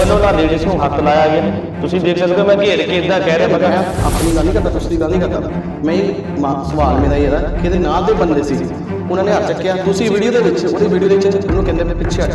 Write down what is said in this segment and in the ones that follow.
ਵੱਲੋਂ ਨਾ ਲੇਡੀਜ਼ ਨੂੰ ਹੱਥ ਲਾਇਆ ਗਿਆ। ਤੁਸੀਂ ਦੇਖ ਸਕਦੇ ਹੋ ਮੈਂ ਘੇਰ ਕੇ ਇਦਾਂ ਕਹਿ ਰਿਹਾ ਮੈਂ ਕਿਹਾ ਆਪਣੀ ਗੱਲ ਨਹੀਂ ਕਰਦਾ ਤੁਸੀਂ ਗੱਲ ਨਹੀਂ ਕਰਦਾ। ਮੈਂ ਇਹ ਸਵਾਲ ਮੇਰਾ ਇਹ ਹੈ ਕਿ ਇਹਦੇ ਨਾਲ ਦੇ ਬੰਦੇ ਸੀ? ਉਹਨਾਂ ਨੇ ਹੱਥ ਚੱਕਿਆ। ਤੁਸੀਂ ਵੀਡੀਓ ਦੇ ਵਿੱਚ, ਉਹਦੀ ਵੀਡੀਓ ਦੇ ਵਿੱਚ ਉਹਨੂੰ ਕਹਿੰਦੇ ਵੀ ਪਿੱਛੇ ਹਟ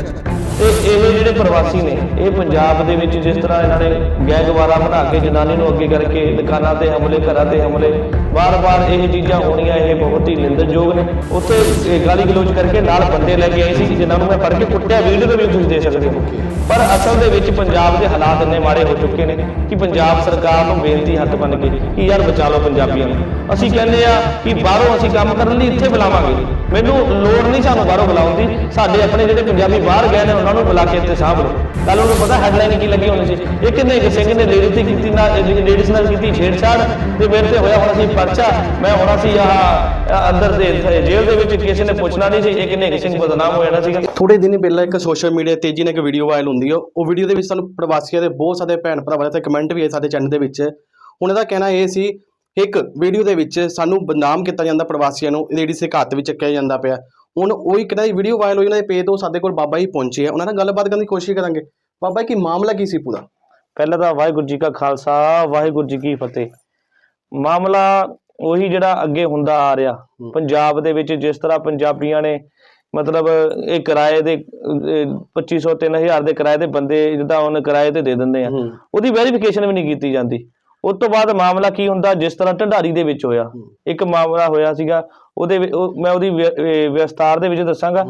ਤੇ ਇਹ ਜਿਹੜੇ ਪ੍ਰਵਾਸੀ ਨੇ, ਇਹ ਪੰਜਾਬ ਦੇ ਵਿੱਚ ਜਿਸ ਤਰ੍ਹਾਂ ਇਹਨਾਂ ਨੇ ਗੈਂਗਵਾਰਾ ਬਣਾ ਕੇ ਜਨਾਨੀ ਨੂੰ ਅੱਗੇ ਕਰਕੇ ਦੁਕਾਨਾਂ ਤੇ ਹਮਲੇ, ਘਰਾਂ ਤੇ ਹਮਲੇ, ਵਾਰ-ਵਾਰ ਇਹ ਚੀਜ਼ਾਂ ਹੋਣੀਆਂ, ਇਹ ਬਹੁਤ ਹੀ ਨਿੰਦਣਯੋਗ ਨੇ। ਉੱਥੇ ਗਾਲੀ ਗਲੋਚ ਕਰਕੇ ਨਾਲ ਬੰਦੇ ਲੈ ਕੇ ਆਏ ਸੀ, ਜਿਨ੍ਹਾਂ ਨੂੰ ਮੈਂ ਫੜ ਕੇ ਕੁੱਟਿਆ, ਵੀਡੀਓ ਦੇ ਵਿੱਚ ਤੁਸੀਂ ਦੇਖ ਸਕਦੇ ਹੋ। ਪਰ ਅਸਲ ਦੇ ਵਿੱਚ ਪੰਜਾਬ ਦੇ ਹਾਲਾਤ ਇੰਨੇ ਮਾੜੇ ਹੋ ਚੁੱਕੇ ਨੇ ਕਿ ਪੰਜਾਬ ਸਰਕਾਰ ਨੂੰ ਬੇਨਤੀ ਹੱਥ ਬਣ ਕੇ ਕਿ ਯਾਰ ਬਚਾ ਲਓ ਪੰਜਾਬੀਆਂ ਨੂੰ। ਅਸੀਂ ਕਹਿੰਦੇ ਆ ਕਿ ਬਾਹਰੋਂ ਅਸੀਂ ਕੰਮ ਕਰਨ ਲਈ ਇੱਥੇ ਬੁਲਾਵਾਂਗੇ। ਮੈਨੂੰ ਲੋੜ ਨਹੀਂ ਸਾਨੂੰ ਬਾਹਰੋਂ ਬੁਲਾਉਣ ਦੀ। ਸਾਡੇ ਆਪਣੇ ਜਿਹੜੇ ਪੰਜਾਬੀ ਬਾਹਰ ਗਏ ਨੇ, ਉਹਨਾਂ ਨੂੰ ਬੁਲਾ ਕੇ ਇੱਥੇ ਸਾਂਭ ਲਓ। ਕੱਲ ਨੂੰ ਪਤਾ ਹੈਡਲਾਈਨ ਕੀ ਲੱਗੀ ਹੋਣੀ ਸੀ। ਇੱਕ ਨਿਹੰਗ ਸਿੰਘ ਨੇ ਲੇਡੀ ਤੇ ਕੀਤੀ ਨਾ ਲੇਡੀਜ਼ ਨਾਲ ਕੀਤੀ ਛੇੜਛਾੜ, ਤੇ ਮੇਰੇ ਤੇ ਹੋਇਆ ਹੋਣਾ ਸੀ ਪਰਚਾ। ਮੈਂ ਹੋਣਾ ਸੀ ਆਹ ਅੰਦਰ ਦੇ ਜੇਲ੍ਹ ਦੇ ਵਿੱਚ ਕਿਸੇ ਨੇ ਪੁੱਛਣਾ ਨਹੀਂ ਸੀ ਇੱਕ ਨਿਹੰਗ ਸਿੰਘ ਬਦਨਾਮ ਹੋ ਜਾਣਾ ਸੀਗਾ। ਥੋੜੇ ਦਿਨ ਪਹਿਲਾਂ ਇੱਕ ਸੋਸ਼ਲ ਮੀਡੀਆ ਤੇਜ਼ੀ ਨਾਲ ਇੱਕ ਵੀਡੀਓ ਵਾਇਰਲ ਹੁੰਦੀ ਹੈ ਉਹ ਵੀਡੀਓ ਦੇ ਵਿੱਚ ਸਾਨੂੰ ਪ੍ਰਵਾਸੀਆਂ ਦੇ ਬਹੁਤ ਸਾਰੇ ਭੈਣ ਭਰਾਵਾਂ ਦੇ ਕਮੈਂਟ ਵੀ ਆਏ ਸਾਡੇ ਚੈਨਲ ਦੇ ਵਿੱਚ। ਉਹਨਾਂ ਦਾ ਕਹਿਣਾ ਇਹ ਸੀ ਇੱਕ ਵੀਡੀਓ ਦੇ ਵਿੱਚ ਸਾਨੂੰ ਬਦਨਾਮ ਕੀਤਾ ਜਾਂਦਾ ਪ੍ਰਵਾਸੀਆਂ ਨੂੰ ਲੇਡੀਜ਼ ਦੇ ਹੱਥ ਵਿੱਚ ਚੱਕਿਆ ਜਾਂਦਾ ਪਿਆ। ਹੁਣ ਉਹੀ ਕਿਹੜਾ ਵੀਡੀਓ ਵਾਇਰਲ ਹੋਈ ਉਹਨਾਂ ਦੇ ਪੇਜ ਤੋਂ ਸਾਡੇ ਕੋਲ ਬਾਬਾ ਜੀ ਪਹੁੰਚੇ ਆ। ਉਹਨਾਂ ਨਾਲ ਗੱਲਬਾਤ ਕਰਨ ਦੀ ਕੋਸ਼ਿਸ਼ ਕਰਾਂਗੇ। ਬਾਬਾ ਜੀ ਕੀ ਮਾਮਲਾ ਕੀ ਸੀ ਪੂਰਾ? ਪਹਿਲਾਂ ਤਾਂ ਵਾਹਿਗੁਰੂ ਜੀ ਕਾ ਖਾਲਸਾ ਵਾਹਿਗੁਰੂ ਜੀ ਕੀ ਫਤਿਹ। ਮਾਮਲਾ ਉਹੀ ਜਿਹੜਾ ਅੱਗੇ ਹੁੰਦਾ ਆ ਰਿਹਾ। ਪੰਜਾਬ ਦੇ ਵਿੱਚ ਜਿਸ ਤਰ੍ਹਾਂ ਪੰਜਾਬੀਆਂ ਨੇ ਮਤਲਬ ਇਹ ਕਿਰਾਏ ਦੇ ਅਹ, 2500 3000 ਦੇ ਕਿਰਾਏ ਦੇ ਬੰਦੇ ਜਿੱਦਾਂ ਹੁਣ ਕਿਰਾਏ ਤੇ ਦੇ ਦਿੰਦੇ ਆ। ਉਹਦੀ ਵੈਰੀਫਿਕੇਸ਼ਨ ਵੀ ਨਹੀਂ ਕੀਤੀ ਜਾਂਦੀ। ਉਸ ਤੋਂ ਬਾਅਦ ਮਾਮਲਾ ਕੀ ਹੁੰਦਾ? ਜਿਸ ਤਰ੍ਹਾਂ ਢੰਡਾਰੀ ਦੇ ਵਿੱਚ ਹੋਇਆ। ਇੱਕ ਮਾਮਲਾ ਹੋਇਆ ਸੀਗਾ। ਉਹਦੇ ਮੈਂ ਉਹਦੀ ਵਿਸਤਾਰ ਦੇ ਵਿੱਚ ਦੱਸਾਂਗਾ।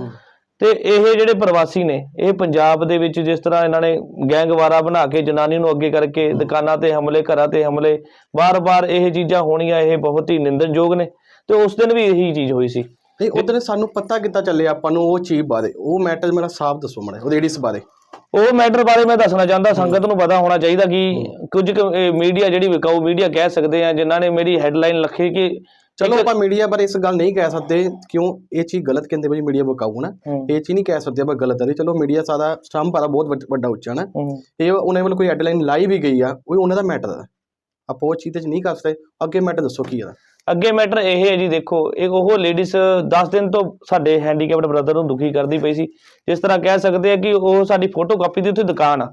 ਤੇ ਇਹ ਜਿਹੜੇ ਪ੍ਰਵਾਸੀ ਨੇ ਇਹ ਪੰਜਾਬ ਦੇ ਵਿੱਚ ਜਿਸ ਤਰ੍ਹਾਂ ਇਹਨਾਂ ਨੇ ਗੈਂਗਵਾਰਾ ਬਣਾ ਕੇ ਜਨਾਨੀ ਨੂੰ ਅੱਗੇ ਕਰਕੇ ਦੁਕਾਨਾਂ ਤੇ ਹਮਲੇ ਘਰਾਂ ਤੇ ਹਮਲੇ ਵਾਰ-ਵਾਰ ਇਹ ਚੀਜ਼ਾਂ ਹੋਣੀਆਂ ਇਹ ਬਹੁਤ ਹੀ ਨਿੰਦਣਯੋਗ ਨੇ। ਤੇ ਉਸ ਦਿਨ ਵੀ ਇਹੀ ਚੀਜ਼ ਹੋਈ ਸੀ। ਤੇ ਉਧਰ ਸਾਨੂੰ ਪਤਾ ਕਿੱਦਾਂ ਚੱਲਿਆ ਆਪਾਂ ਨੂੰ ਉਹ ਚੀਜ਼ ਬਾਰੇ ਉਹ ਮੈਟਰ ਮੇਰਾ ਸਾਫ਼ ਦੱਸੋ ਮੜਾ ਉਹ ਲੇਡੀਜ਼ ਬਾਰੇ। ਉਹ ਮੈਟਰ ਬਾਰੇ ਮੈਂ ਦੱਸਣਾ ਚਾਹੁੰਦਾ ਸੰਗਤ ਨੂੰ ਪਤਾ ਹੋਣਾ ਚਾਹੀਦਾ ਕਿ ਕੁਝ ਮੀਡੀਆ ਜਿਹੜੀ ਵਿਕਾਊ ਮੀਡੀਆ ਕਹਿ ਸਕਦੇ ਆ ਜਿਨ੍ਹਾਂ ਨੇ ਮੇਰੀ ਹੈਡਲਾਈਨ ਲਿਖੀ ਕਿ ਚਲੋ ਆਪਾਂ ਮੀਡੀਆ ਬਾਰੇ ਇਸ ਗੱਲ ਨਹੀਂ ਕਹਿ ਸਕਦੇ ਕਿਉਂ? ਇਹ ਚੀਜ਼ ਗਲਤ ਕਹਿੰਦੇ ਬਈ ਮੀਡੀਆ ਬਕਾਊ ਨਾ। ਇਹ ਚੀਜ਼ ਨਹੀਂ ਕਹਿ ਸਕਦੇ ਆਪਾਂ ਗਲਤ ਹੈ ਚਲੋ ਮੀਡੀਆ ਸਾਦਾ ਸਟੰਪ ਪਾਰਾ ਬਹੁਤ ਵੱਡ- ਉੱਚਾ ਨਾ। ਇਹ ਉਹਨਾਂ ਵੱਲ ਕੋਈ ਹੈਡਲਾਈਨ ਲਾਈ ਵੀ ਗਈ ਆ ਉਹ ਉਹਨਾਂ ਦਾ ਮੈਟਰ ਹੈ ਆਪਾਂ ਉਹ ਚੀਜ਼ ਤੇ ਨਹੀਂ ਕਰ ਸਕਦੇ ਅੱਗੇ ਮੈਟਰ ਦੱਸੋ ਕੀ ਹੈ ਅੱਗੇ ਮੈਟਰ ਇਹ ਹੈ ਜੀ ਦੇਖੋ ਇਹ ਉਹ ਲੇਡੀਜ਼ 10 ਦਿਨ ਤੋਂ ਸਾਡੇ ਹੈਂਡੀਕੈਪਡ ਬ੍ਰਦਰ ਨੂੰ ਦੁਖੀ ਕਰਦੀ ਪਈ ਸੀ। ਜਿਸ ਤਰ੍ਹਾਂ ਕਹਿ ਸਕਦੇ ਆ ਕਿ ਉਹ ਸਾਡੀ ਫੋਟੋ ਕਾਪੀ ਦੀ ਉੱਥੇ ਦੁਕਾਨ ਆ।